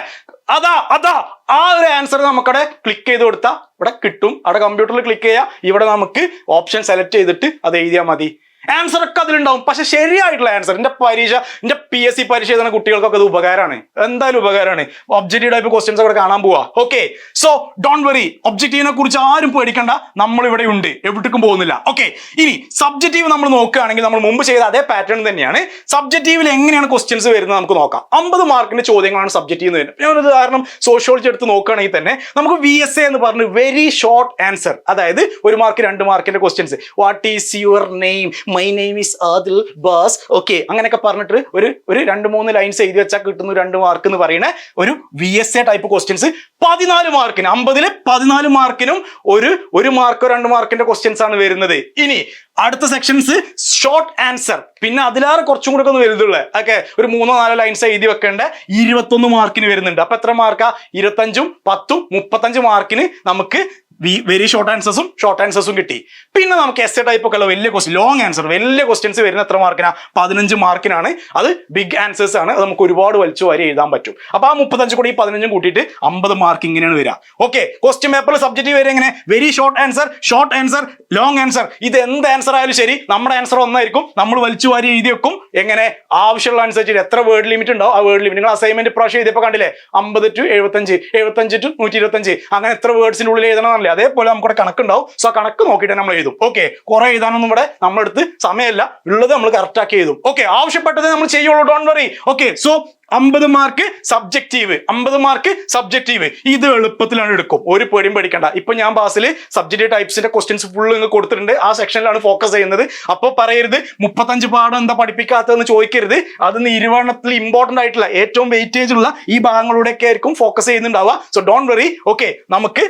അതാ അതാ. ആ ഒരു ആൻസർ നമുക്കവിടെ ക്ലിക്ക് ചെയ്ത് കൊടുത്താൽ ഇവിടെ കിട്ടും. അവിടെ കമ്പ്യൂട്ടറിൽ ക്ലിക്ക് ചെയ്യുക ഇവിടെ നമുക്ക് ഓപ്ഷൻ സെലക്ട് ചെയ്തിട്ട് അത് എഴുതിയാൽ മതി. ആൻസർ ഒക്കെ അതിലുണ്ടാവും. പക്ഷെ ശരിയായിട്ടുള്ള ആൻസർ എന്റെ പരീക്ഷ എന്റെ പി എസ് സി പരീക്ഷ എഴുതുന്ന കുട്ടികൾക്കൊക്കെ അത് ഉപകാരമാണ്. എന്തായാലും ഉപകാരമാണ്. ഒബ്ജക്റ്റീവ് ടൈപ്പ് ക്വസ്റ്റ്യൻസ് ഒക്കെ കാണാൻ പോവാ. ഓക്കെ സോ ഡോണ്ട് വെറി ഒബ്ജക്റ്റീവിനെ കുറിച്ച് ആരും പേടിക്കണ്ട. നമ്മൾ ഇവിടെ ഉണ്ട്. എവിടേക്കും പോകുന്നില്ല. ഓക്കെ ഇനി സബ്ജക്റ്റീവ് നമ്മൾ നോക്കുകയാണെങ്കിൽ നമ്മൾ മുമ്പ് ചെയ്ത അതേ പാറ്റേൺ തന്നെയാണ്. സബ്ജക്റ്റീവിൽ എങ്ങനെയാണ് ക്വസ്റ്റ്യൻസ് വരുന്നത് നമുക്ക് നോക്കാം. അമ്പത് മാർക്കിന്റെ ചോദ്യങ്ങളാണ് സബ്ജക്റ്റീവ് എന്ന് വരുന്നത്. ഞാനൊരു ഉദാഹരണം സോഷ്യോളജി എടുത്ത് നോക്കുകയാണെങ്കിൽ തന്നെ നമുക്ക് വി എസ് എ എന്ന് പറഞ്ഞ് വെരി ഷോർട്ട് ആൻസർ അതായത് ഒരു മാർക്ക് രണ്ട് മാർക്കിന്റെ questions what is your name my name is Adil bass okay അങ്ങനെയൊക്കെ പറഞ്ഞിട്ട് ഒരു ഒരു രണ്ട് മൂന്ന് ലൈൻസ് എഴുതി വെച്ചാൽ കിട്ടുന്നു രണ്ട് മാർക്ക് എന്ന് പറയുന്ന ഒരു V S A type questions പതിനാല് മാർക്കിന് അമ്പതിൽ പതിനാല് മാർക്കിനും ഒരു ഒരു മാർക്കോ രണ്ട് മാർക്കിന്റെ ക്വസ്റ്റ്യൻസ് ആണ് വരുന്നത്. ഇനി അടുത്ത സെക്ഷൻസ് ഷോർട്ട് ആൻസർ പിന്നെ അതിലാറ് കുറച്ചും കൂടെ ഒന്ന് വലുതുള്ള. ഓക്കെ ഒരു മൂന്നോ നാലോ ലൈൻസ് എഴുതി വെക്കേണ്ട ഇരുപത്തൊന്ന് മാർക്കിന് വരുന്നുണ്ട്. അപ്പൊ എത്ര മാർക്കാ ഇരുപത്തഞ്ചും പത്തും മുപ്പത്തഞ്ച് മാർക്കിന് നമുക്ക് വെരി ഷോർട്ട് ആൻസേഴ്സും ഷോർട്ട് ആൻസേഴ്സും കിട്ടി. പിന്നെ നമുക്ക് എസ് എ ടൈപ്പ് ഒക്കെ ഉള്ള വലിയ ക്വസ്റ്റ്യൻ ലോങ് ആൻസർ വലിയ ക്വസ്റ്റ്യൻസ് വരുന്ന എത്ര മാർക്കിനാ പതിനഞ്ച് മാർക്കിനാണ് അത് ബിഗ് ആൻസേഴ്സ് ആണ്. അത് നമുക്ക് ഒരുപാട് വലിച്ചു വാരി എഴുതാൻ പറ്റും. അപ്പൊ ആ മുപ്പത്തഞ്ച് കൂടി പതിനഞ്ചും കൂട്ടിയിട്ട് അമ്പത് മാർക്ക് ഇങ്ങനെയാണ് വരിക. ഓക്കെ ക്വസ്റ്റ്യൻ പേപ്പറിൽ സബ്ജക്റ്റീവ് വരെ എങ്ങനെ? Very short answer short answer long answer ഇത് എന്ത് ആൻസർ ആയാലും ശരി നമ്മുടെ ആൻസർ ഒന്നായിരിക്കും. നമ്മൾ വലിച്ചു വാരി എഴുതി വെക്കും. എങ്ങനെ? ആവശ്യമുള്ള അനുസരിച്ച് എത്ര വേർഡ് ലിമിറ്റ് ഉണ്ടോ? ആ വേർഡ് ലിമിറ്റ് നിങ്ങൾ അസൈൻമെന്റ് പ്രാവശ്യം എഴുതിയപ്പോൾ കണ്ടില്ലേ? അമ്പത് ടു എഴുപത്തഞ്ച് എഴുപത്തഞ്ച് ടു നൂറ്റി ഇരുപത്തഞ്ച് അങ്ങനെ എത്ര വേർഡ്സിന്റെ ഉള്ളിൽ എഴുതണമെന്നല്ലേ അതേപോലെ നമുക്ക് ഇവിടെ കണക്കുണ്ടാവും. സോ ആ കണക്ക് നോക്കിയിട്ട് നമ്മൾ എഴുതും ഓക്കെ കുറെ എഴുതാനൊന്നും ഇവിടെ നമ്മളെടുത്ത് സമയമല്ല. ഉള്ളത് നമ്മൾ കറക്റ്റ് ആക്കി എഴുതും. ഓക്കെ ആവശ്യപ്പെട്ടത് നമ്മൾ ചെയ്യുള്ളൂ. ഡോൺ വറി ഓക്കെ സോ അമ്പത് മാർക്ക് സബ്ജക്റ്റീവ് അമ്പത് മാർക്ക് സബ്ജക്റ്റീവ് ഇത് എളുപ്പത്തിലാണ് എടുക്കും. ഒരു പേടിയും പേടിക്കണ്ട. ഇപ്പൊ ഞാൻ ബാസിൽ സബ്ജക്റ്റീവ് ടൈപ്സിന്റെ ക്വസ്റ്റ്യൻസ് ഫുൾ നിങ്ങൾ കൊടുത്തിട്ടുണ്ട്. ആ സെക്ഷനിലാണ് ഫോക്കസ് ചെയ്യുന്നത്. അപ്പോൾ പറയരുത്. മുപ്പത്തഞ്ച് പാഠം എന്താ പഠിപ്പിക്കാത്തതെന്ന് ചോദിക്കരുത്. അത് നിരുവണത്തിൽ ഇമ്പോർട്ടന്റ് ആയിട്ടുള്ള ഏറ്റവും വെയിറ്റേജ് ഉള്ള ഈ ഭാഗങ്ങളിലൂടെയൊക്കെ ആയിരിക്കും ഫോക്കസ് ചെയ്യുന്നുണ്ടാവുക. സോ ഡോണ്ട് വെറി ഓക്കെ നമുക്ക്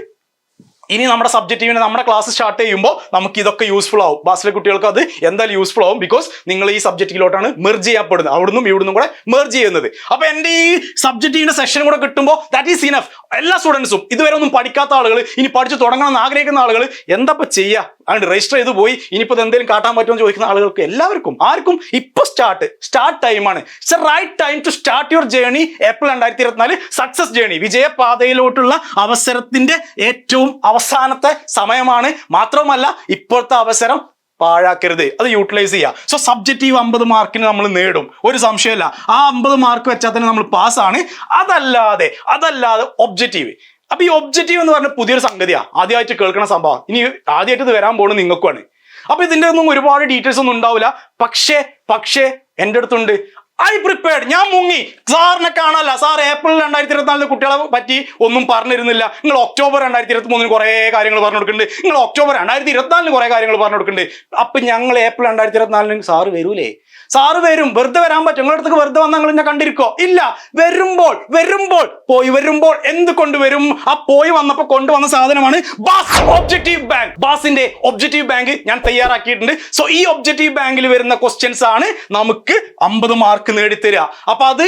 ഇനി നമ്മുടെ സബ്ജക്റ്റീവിന് നമ്മുടെ ക്ലാസ് സ്റ്റാർട്ട് ചെയ്യുമ്പോൾ നമുക്ക് ഇതൊക്കെ യൂസ്ഫുൾ ആവും. ബാസിലെ കുട്ടികൾക്ക് അത് എന്തായാലും യൂസ്ഫുൾ ആവും ബിക്കോസ് നിങ്ങൾ ഈ സബ്ജക്റ്റിലോട്ടാണ് മെർജ് ചെയ്യപ്പെടുന്നത്. അവിടുന്നും ഇവിടുന്നും കൂടെ മെർജ് ചെയ്യുന്നത്. അപ്പൊ എന്റെ ഈ സബ്ജക്റ്റീവിന്റെ സെഷൻ കൂടെ കിട്ടുമ്പോൾ ദാറ്റ് ഈസ് ഇനഫ് എല്ലാ സ്റ്റുഡൻസും ഇതുവരെ ഒന്നും പഠിക്കാത്ത ആളുകൾ ഇനി പഠിച്ചു തുടങ്ങണം എന്ന് ആഗ്രഹിക്കുന്ന ആളുകൾ എന്താ ചെയ്യുക അതുകൊണ്ട് രജിസ്റ്റർ ചെയ്ത് പോയി. ഇനിയിപ്പോൾ എന്തെങ്കിലും കാട്ടാൻ പറ്റുമെന്ന് ചോദിക്കുന്ന ആളുകൾക്ക് എല്ലാവർക്കും ആർക്കും ഇപ്പൊ സ്റ്റാർട്ട് സ്റ്റാർട്ട് ടൈമാണ് it's right time to start your journey April രണ്ടായിരത്തി ഇരുപത്തിനാല് സക്സസ് ജേണി വിജയപാതയിലോട്ടുള്ള അവസരത്തിന്റെ ഏറ്റവും അവസാനത്തെ സമയമാണ്. മാത്രവുമല്ല ഇപ്പോഴത്തെ അവസരം പാഴാക്കരുത്. അത് യൂട്ടിലൈസ് ചെയ്യുക സോ സബ്ജക്റ്റീവ് അമ്പത് മാർക്കിന് നമ്മൾ നേടും. ഒരു സംശയമില്ല ആ അമ്പത് മാർക്ക് വെച്ചാൽ തന്നെ നമ്മൾ പാസ്സാണ് അതല്ലാതെ അതല്ലാതെ ഒബ്ജക്റ്റീവ് അപ്പൊ ഈ ഒബ്ജക്റ്റീവ് എന്ന് പറഞ്ഞ പുതിയൊരു സംഗതിയാണ് ആദ്യമായിട്ട് കേൾക്കുന്ന സംഭവം. ഇനി ആദ്യമായിട്ട് ഇത് വരാൻ പോകുന്നത് നിങ്ങൾക്കുമാണ്. അപ്പൊ ഇതിന്റെ ഒന്നും ഒരുപാട് ഡീറ്റെയിൽസ് ഒന്നും ഉണ്ടാവില്ല. പക്ഷേ പക്ഷേ എന്റെ അടുത്തുണ്ട്. ഐ പ്രിപ്പയർഡ് ഞാൻ മുങ്ങി. സാറിനെ കാണാല്ല. സാർ ഏപ്രിൽ രണ്ടായിരത്തി ഇരുപത്തിനാലിന് കുട്ടികളെ പറ്റി ഒന്നും പറഞ്ഞിരുന്നില്ല. നിങ്ങൾ ഒക്ടോബർ രണ്ടായിരത്തി ഇരുപത്തി മൂന്നിന് കുറേ കാര്യങ്ങൾ പറഞ്ഞു കൊടുക്കുന്നുണ്ട്. നിങ്ങൾ ഒക്ടോബർ രണ്ടായിരത്തി ഇരുപത്തിനാലിന് കുറേ കാര്യങ്ങൾ പറഞ്ഞു കൊടുക്കുന്നുണ്ട്. അപ്പൊ ഞങ്ങൾ ഏപ്രിൽ രണ്ടായിരത്തി ഇരുപത്തിനാലിന് സാറ് വരൂലേ? സാറ് വരും. വെറുതെ വരാൻ പറ്റും. നിങ്ങളുടെ അടുത്ത് വെറുതെ വന്നാൽ നിങ്ങൾ എന്നെ കണ്ടിരിക്കോ ഇല്ല. വരുമ്പോൾ വരുമ്പോൾ പോയി വരുമ്പോൾ എന്ത് കൊണ്ടുവരും ആ പോയി വന്നപ്പോ കൊണ്ടുവന്ന സാധനമാണ് ബാസ് ഒബ്ജക്റ്റീവ് ബാങ്ക് ബാസിന്റെ ഒബ്ജക്റ്റീവ് ബാങ്ക് ഞാൻ തയ്യാറാക്കിയിട്ടുണ്ട്. സോ ഈ ഒബ്ജക്റ്റീവ് ബാങ്കിൽ വരുന്ന ക്വസ്റ്റ്യൻസ് ആണ് നമുക്ക് അമ്പത് മാർക്ക് നേടിത്തരിക അപ്പൊ അത്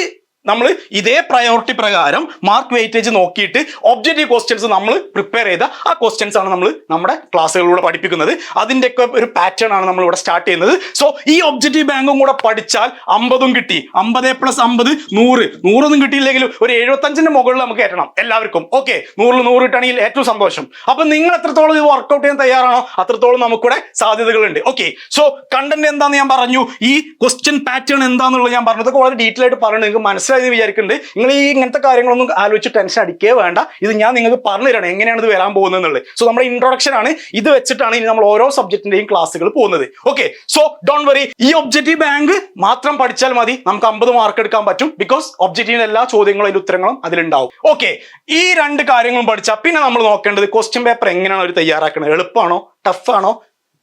നമ്മൾ ഇതേ പ്രയോറിറ്റി പ്രകാരം മാർക്ക് വെയിറ്റേജ് നോക്കിയിട്ട് ഒബ്ജക്റ്റീവ് ക്വസ്റ്റ്യൻസ് നമ്മൾ പ്രിപ്പയർ ചെയ്ത ആ ക്വസ്റ്റ്യൻസ് ആണ് നമ്മൾ നമ്മുടെ ക്ലാസ്സുകളിലൂടെ പഠിപ്പിക്കുന്നത്. അതിന്റെയൊക്കെ ഒരു പാറ്റേൺ ആണ് നമ്മൾ ഇവിടെ സ്റ്റാർട്ട് ചെയ്യുന്നത്. സോ ഈ ഒബ്ജക്റ്റീവ് ബാങ്കും കൂടെ പഠിച്ചാൽ അമ്പതും കിട്ടി. അമ്പത് പ്ലസ് അമ്പത് നൂറ്. നൂറൊന്നും കിട്ടിയില്ലെങ്കിലും ഒരു എഴുപത്തഞ്ചിന്റെ മുകളിൽ നമുക്ക് കയറ്റണം എല്ലാവർക്കും. ഓക്കെ നൂറിൽ നൂറ് കിട്ടുകയാണെങ്കിൽ ഏറ്റവും സന്തോഷം. അപ്പം നിങ്ങൾ എത്രത്തോളം ഇത് വർക്കൗട്ട് ചെയ്യാൻ തയ്യാറാണോ അത്രത്തോളം നമുക്കിവിടെ സാധ്യതകളുണ്ട്. ഓക്കെ സോ കണ്ടന്റ് എന്താണെന്ന് ഞാൻ പറഞ്ഞു. ഈ ക്വസ്റ്റ്യൻ പാറ്റേൺ എന്താണെന്നുള്ളത് ഞാൻ പറഞ്ഞത്. വളരെ ഡീറ്റെയിൽ ആയിട്ട് പറഞ്ഞു. നിങ്ങൾക്ക് മനസ്സിലായി എന്ന് വിചാരിക്കുന്നുണ്ട് നിങ്ങൾ ഈ ഇങ്ങനത്തെ കാര്യങ്ങളൊന്നും ആലോചിച്ച് ടെൻഷൻ അടിക്കേ വേണ്ട. ഇത് ഞാൻ നിങ്ങൾക്ക് പറഞ്ഞു തരണം എങ്ങനെയാണ് ഇത് വരാൻ പോകുന്നത് എന്നുള്ളത് സോ നമ്മുടെ ഇൻട്രൊഡക്ഷൻ ആണ്. ഇത് വെച്ചിട്ടാണ് ഇനി നമ്മൾ ഓരോ സബ്ജക്റ്റിന്റെയും ക്ലാസ്സുകൾ പോകുന്നത്. ഓക്കെ സോ ഡോൺ വറി ഈ ഒബ്ജക്റ്റീവ് ബാങ്ക് മാത്രം പഠിച്ചാൽ മതി. നമുക്ക് അമ്പത് മാർക്ക് എടുക്കാൻ പറ്റും. ബിക്കോസ് ഒബ്ജക്റ്റീവിന്റെ എല്ലാ ചോദ്യങ്ങളും അതിന്റെ ഉത്തരങ്ങളും അതിലുണ്ടാവും. ഓക്കെ ഈ രണ്ട് കാര്യങ്ങളും പഠിച്ചാൽ പിന്നെ നമ്മൾ നോക്കേണ്ടത് ക്വസ്റ്റ്യൻ പേപ്പർ എങ്ങനെയാണ് അവർ തയ്യാറാക്കുന്നത് എളുപ്പമാണോ ടഫാണോ?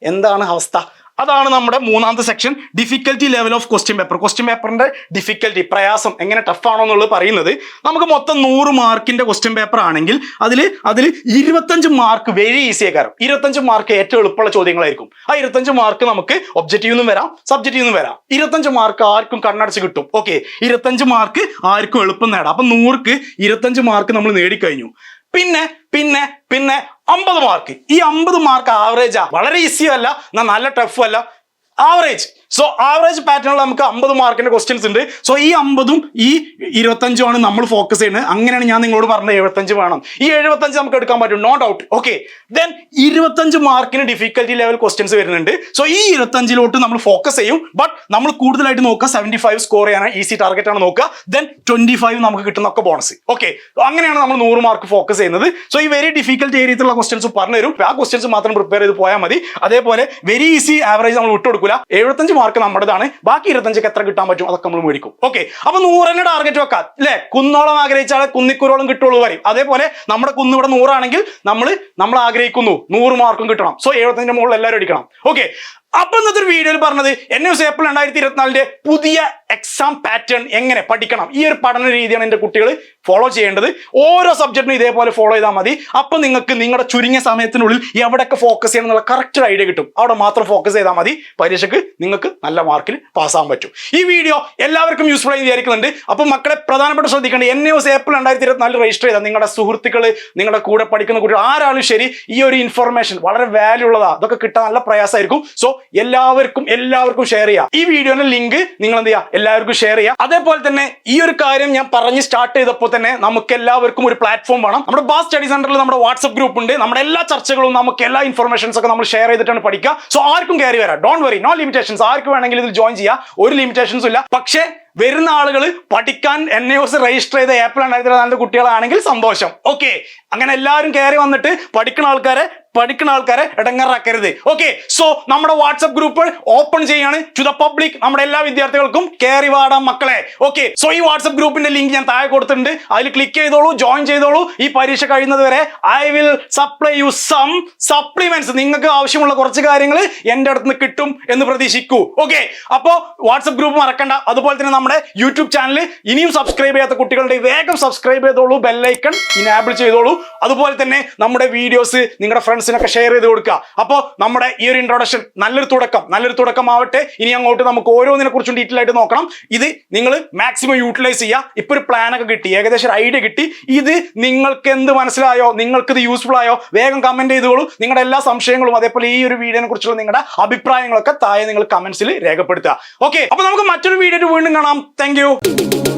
എന്താണ് അവസ്ഥ? അതാണ് നമ്മുടെ മൂന്നാമത്തെ section difficulty level of question paper question പേപ്പറിന്റെ ഡിഫിക്കൽറ്റി പ്രയാസം എങ്ങനെ ടഫ് ആണോ എന്നുള്ളത് പറയുന്നത് നമുക്ക് മൊത്തം നൂറ് മാർക്കിന്റെ ക്വസ്റ്റ്യൻ പേപ്പർ ആണെങ്കിൽ അതിൽ അതിൽ ഇരുപത്തഞ്ച് മാർക്ക് വെരി ഈസി ആക്കാരം ഇരുപത്തഞ്ച് മാർക്ക് ഏറ്റവും എളുപ്പമുള്ള ചോദ്യങ്ങളായിരിക്കും. ആ ഇരുപത്തഞ്ച് മാർക്ക് നമുക്ക് ഒബ്ജക്റ്റീവ് നിന്നും വരാം സബ്ജക്റ്റീവ് നിന്നും വരാം. ഇരുപത്തഞ്ച് മാർക്ക് ആർക്കും കണ്ണടച്ച് കിട്ടും. ഓക്കെ ഇരുപത്തഞ്ച് മാർക്ക് ആർക്കും എളുപ്പം നേടാം. അപ്പൊ നൂറുക്ക് ഇരുപത്തഞ്ച് മാർക്ക് നമ്മൾ നേടിക്കഴിഞ്ഞു. പിന്നെ പിന്നെ പിന്നെ അമ്പത് മാർക്ക് ഈ അമ്പത് മാർക്ക് ആവറേജാ വളരെ ഈസിയും അല്ല എന്നാൽ നല്ല ടഫും അല്ല. ആവറേജ് സോ ആവറേജ് പാറ്റേണിൽ നമുക്ക് അമ്പത് മാർക്കിന്റെ ക്വസ്റ്റ്യൻസ് ഉണ്ട്. സോ ഈ അമ്പതും ഈ ഇരുപത്തഞ്ചും ആണ് നമ്മൾ ഫോക്കസ് ചെയ്യുന്നത്. അങ്ങനെയാണ് ഞാൻ നിങ്ങളോട് പറഞ്ഞത് എഴുപത്തഞ്ച് വേണം. ഈ എഴുപത്തഞ്ച് നമുക്ക് എടുക്കാൻ പറ്റും. നോ ഡൗട്ട് ഓക്കെ ദെൻ ഇരുപത്തഞ്ച് മാർക്കിന് ഡിഫിക്കൽറ്റി ലെവൽ ക്വസ്റ്റ്യൻസ് വരുന്നുണ്ട്. സോ ഈ ഇരുപത്തഞ്ചിലോട്ട് നമ്മൾ ഫോക്കസ് ചെയ്യും. ബട്ട് നമ്മൾ കൂടുതലായിട്ട് നോക്കുക സെവന്റി ഫൈവ് സ്കോർ ചെയ്യാൻ ഈസി ടാർഗറ്റ് ആണ് നോക്കുക. ദെൻ ട്വന്റി ഫൈവ് നമുക്ക് കിട്ടുന്ന ഒക്കെ ബോണസ് ഓക്കെ അങ്ങനെയാണ് നമ്മൾ നൂറ് മാർക്ക് ഫോക്കസ് ചെയ്യുന്നത്. സോ ഈ വെരി ഡിഫിക്കൽട്ട് ഏരിയത്തിലുള്ള ക്വസ്റ്റ്യൻസ് പറഞ്ഞു തരും ആ ക്വസ്റ്റ്യൻസ് മാത്രം പ്രിപ്പയർ ചെയ്ത് പോയാൽ മതി. അതേപോലെ വെരി ഈസി ആവറേജ് നമ്മൾ വിട്ടുകൊടുക്കില്ല എഴുപത്തഞ്ച് മാർക്ക് നമ്മുടേതാണ്. ബാക്കി ഇരുപത്തഞ്ചൊക്കെ എത്ര കിട്ടാൻ പറ്റും അതൊക്കെ നമ്മൾ മേടിക്കും. ഓക്കെ അപ്പൊ നൂറിന് ടാർഗറ്റ് വെക്കാം. അല്ലെ കുന്നോളം ആഗ്രഹിച്ചാൽ കുന്നിക്കുരോളം കിട്ടുള്ളൂ വരും. അതേപോലെ നമ്മുടെ കുന്ന് ഇവിടെ നൂറാണെങ്കിൽ നമ്മൾ നമ്മൾ ആഗ്രഹിക്കുന്നു നൂറ് മാർക്കും കിട്ടണം. സോ എഴുപത്തഞ്ചിന്റെ മുകളിൽ എല്ലാവരും അടിക്കണം. ഓക്കെ അപ്പൊ ഇന്നത്തെ ഒരു വീഡിയോയിൽ പറഞ്ഞത് എൻ എസ് ഏപ്രിൽ രണ്ടായിരത്തി ഇരുപത്തിനാലിന്റെ പുതിയ എക്സാം പാറ്റേൺ എങ്ങനെ പഠിക്കണം? ഈ ഒരു പഠന രീതിയാണ് എന്റെ കുട്ടികൾ ഫോളോ ചെയ്യേണ്ടത്. ഓരോ സബ്ജക്റ്റിനും ഇതേപോലെ ഫോളോ ചെയ്താൽ മതി. അപ്പൊ നിങ്ങൾക്ക് നിങ്ങളുടെ ചുരുങ്ങിയ സമയത്തിനുള്ളിൽ എവിടെയൊക്കെ ഫോക്കസ് ചെയ്യണം എന്നുള്ള കറക്റ്റ് ഐഡിയ കിട്ടും. അവിടെ മാത്രം ഫോക്കസ് ചെയ്താൽ മതി. പരീക്ഷയ്ക്ക് നിങ്ങൾക്ക് നല്ല മാർക്കിൽ പാസ്സാകാൻ പറ്റും. ഈ വീഡിയോ എല്ലാവർക്കും യൂസ്ഫുൾ ആയി വിചാരിക്കുന്നുണ്ട്. അപ്പൊ മക്കളെ പ്രധാനപ്പെട്ട ശ്രദ്ധിക്കേണ്ടത് എൻ എസ് ഏപ്രിൽ രണ്ടായിരത്തി ഇരുപത്തിനാലിൽ രജിസ്റ്റർ ചെയ്താൽ നിങ്ങളുടെ സുഹൃത്തുക്കൾ നിങ്ങളുടെ കൂടെ പഠിക്കുന്ന കുട്ടികൾ ആരാലും ശരി ഈ ഒരു ഇൻഫർമേഷൻ വളരെ വാല്യൂ ഉള്ളതാണ് അതൊക്കെ കിട്ടാൻ നല്ല പ്രയാസമായിരിക്കും. സോ എല്ലാവർക്കും എല്ലാവർക്കും ഷെയർ ചെയ്യാം. ഈ വീഡിയോയുടെ ലിങ്ക് നിങ്ങൾ എന്ത് ചെയ്യുക എല്ലാവർക്കും ഷെയർ ചെയ്യാം. അതേപോലെ തന്നെ ഈ ഒരു കാര്യം ഞാൻ പറഞ്ഞ് സ്റ്റാർട്ട് ചെയ്തപ്പോൾ തന്നെ നമുക്ക് എല്ലാവർക്കും ഒരു പ്ലാറ്റ്ഫോം വേണം. നമ്മുടെ ബാസ് സ്റ്റഡി സെന്ററിൽ നമ്മുടെ വാട്സ്ആപ്പ് ഗ്രൂപ്പ് ഉണ്ട്. നമ്മുടെ എല്ലാ ചർച്ചകളും നമുക്ക് എല്ലാ ഇൻഫർമേഷൻസ് ഒക്കെ നമ്മൾ ഷെയർ ചെയ്തിട്ടാണ് പഠിക്കുക. സോ ആർക്കും കയറി വരാം. ഡോൺ വറി നോ ലിമിറ്റേഷൻസ് ആർക്ക് വേണമെങ്കിലും ഇതിൽ ജോയിൻ ചെയ്യാം. ഒരു ലിമിറ്റേഷൻസും ഇല്ല. പക്ഷേ വരുന്ന ആളുകൾ പഠിക്കാൻ എൻ എസ് രജിസ്റ്റർ ചെയ്ത ഏപ്രിൽ രണ്ടായിരത്തി ഇരുപത്തിനാലിന്റെ കുട്ടികളാണെങ്കിൽ സന്തോഷം. ഓക്കെ അങ്ങനെ എല്ലാവരും കയറി വന്നിട്ട് പഠിക്കുന്ന ആൾക്കാരെ പഠിക്കുന്ന ആൾക്കാരെ ഇടങ്ങാറാക്കരുത്. ഓക്കെ സോ നമ്മുടെ വാട്സ്ആപ്പ് ഗ്രൂപ്പ് ഓപ്പൺ ചെയ്യാണ്. ടു ദ പബ്ലിക് നമ്മുടെ എല്ലാ വിദ്യാർത്ഥികൾക്കും കയറി വാടാം മക്കളെ. ഓക്കെ സോ ഈ വാട്സ്ആപ്പ് ഗ്രൂപ്പിന്റെ ലിങ്ക് ഞാൻ താഴെ കൊടുത്തിട്ടുണ്ട്. അതിൽ ക്ലിക്ക് ചെയ്തോളൂ ജോയിൻ ചെയ്തോളൂ. ഈ പരീക്ഷ കഴിയുന്നത് വരെ I will supply you some supplements നിങ്ങൾക്ക് ആവശ്യമുള്ള കുറച്ച് കാര്യങ്ങൾ എന്റെ അടുത്ത് നിന്ന് കിട്ടും എന്ന് പ്രതീക്ഷിക്കൂ. ഓക്കെ അപ്പോൾ വാട്സ്ആപ്പ് ഗ്രൂപ്പ് മറക്കണ്ട. അതുപോലെ തന്നെ നമ്മുടെ യൂട്യൂബ് ചാനൽ ഇനിയും സബ്സ്ക്രൈബ് ചെയ്യാത്ത കുട്ടികളുടെ വേഗം സബ്സ്ക്രൈബ് ചെയ്തോളൂ ബെല്ലൈക്കൺ ഇനാബിൾ ചെയ്തോളൂ. അതുപോലെ തന്നെ നമ്മുടെ വീഡിയോസ് നിങ്ങളുടെ ഫ്രണ്ട്സിനൊക്കെ ഷെയർ ചെയ്ത് കൊടുക്കുക അപ്പോൾ നമ്മുടെ ഈ ഒരു ഇൻട്രൊഡക്ഷൻ നല്ലൊരു തുടക്കം നല്ലൊരു തുടക്കം ആവട്ടെ ഇനി അങ്ങോട്ട് നമുക്ക് ഓരോന്നിനെ കുറിച്ചും ഡീറ്റെയിൽ ആയിട്ട് നോക്കണം. ഇത് നിങ്ങൾ മാക്സിമം യൂട്ടിലൈസ് ചെയ്യുക. ഇപ്പൊ ഒരു പ്ലാൻ ഒക്കെ കിട്ടി. ഏകദേശം ഒരു ഐഡിയ കിട്ടി. ഇത് നിങ്ങൾക്ക് എന്ത് മനസ്സിലായോ? നിങ്ങൾക്ക് ഇത് യൂസ്ഫുൾ ആയോ? വേഗം കമന്റ് ചെയ്തോളൂ. നിങ്ങളുടെ എല്ലാ സംശയങ്ങളും അതേപോലെ ഈ ഒരു വീഡിയോനെ കുറിച്ചുള്ള നിങ്ങളുടെ അഭിപ്രായങ്ങളൊക്കെ താഴെ നിങ്ങൾ കമന്റ്സിൽ രേഖപ്പെടുത്തുക. ഓക്കെ അപ്പൊ നമുക്ക് മറ്റൊരു വീഡിയോ വീണ്ടും കാണാം. താങ്ക്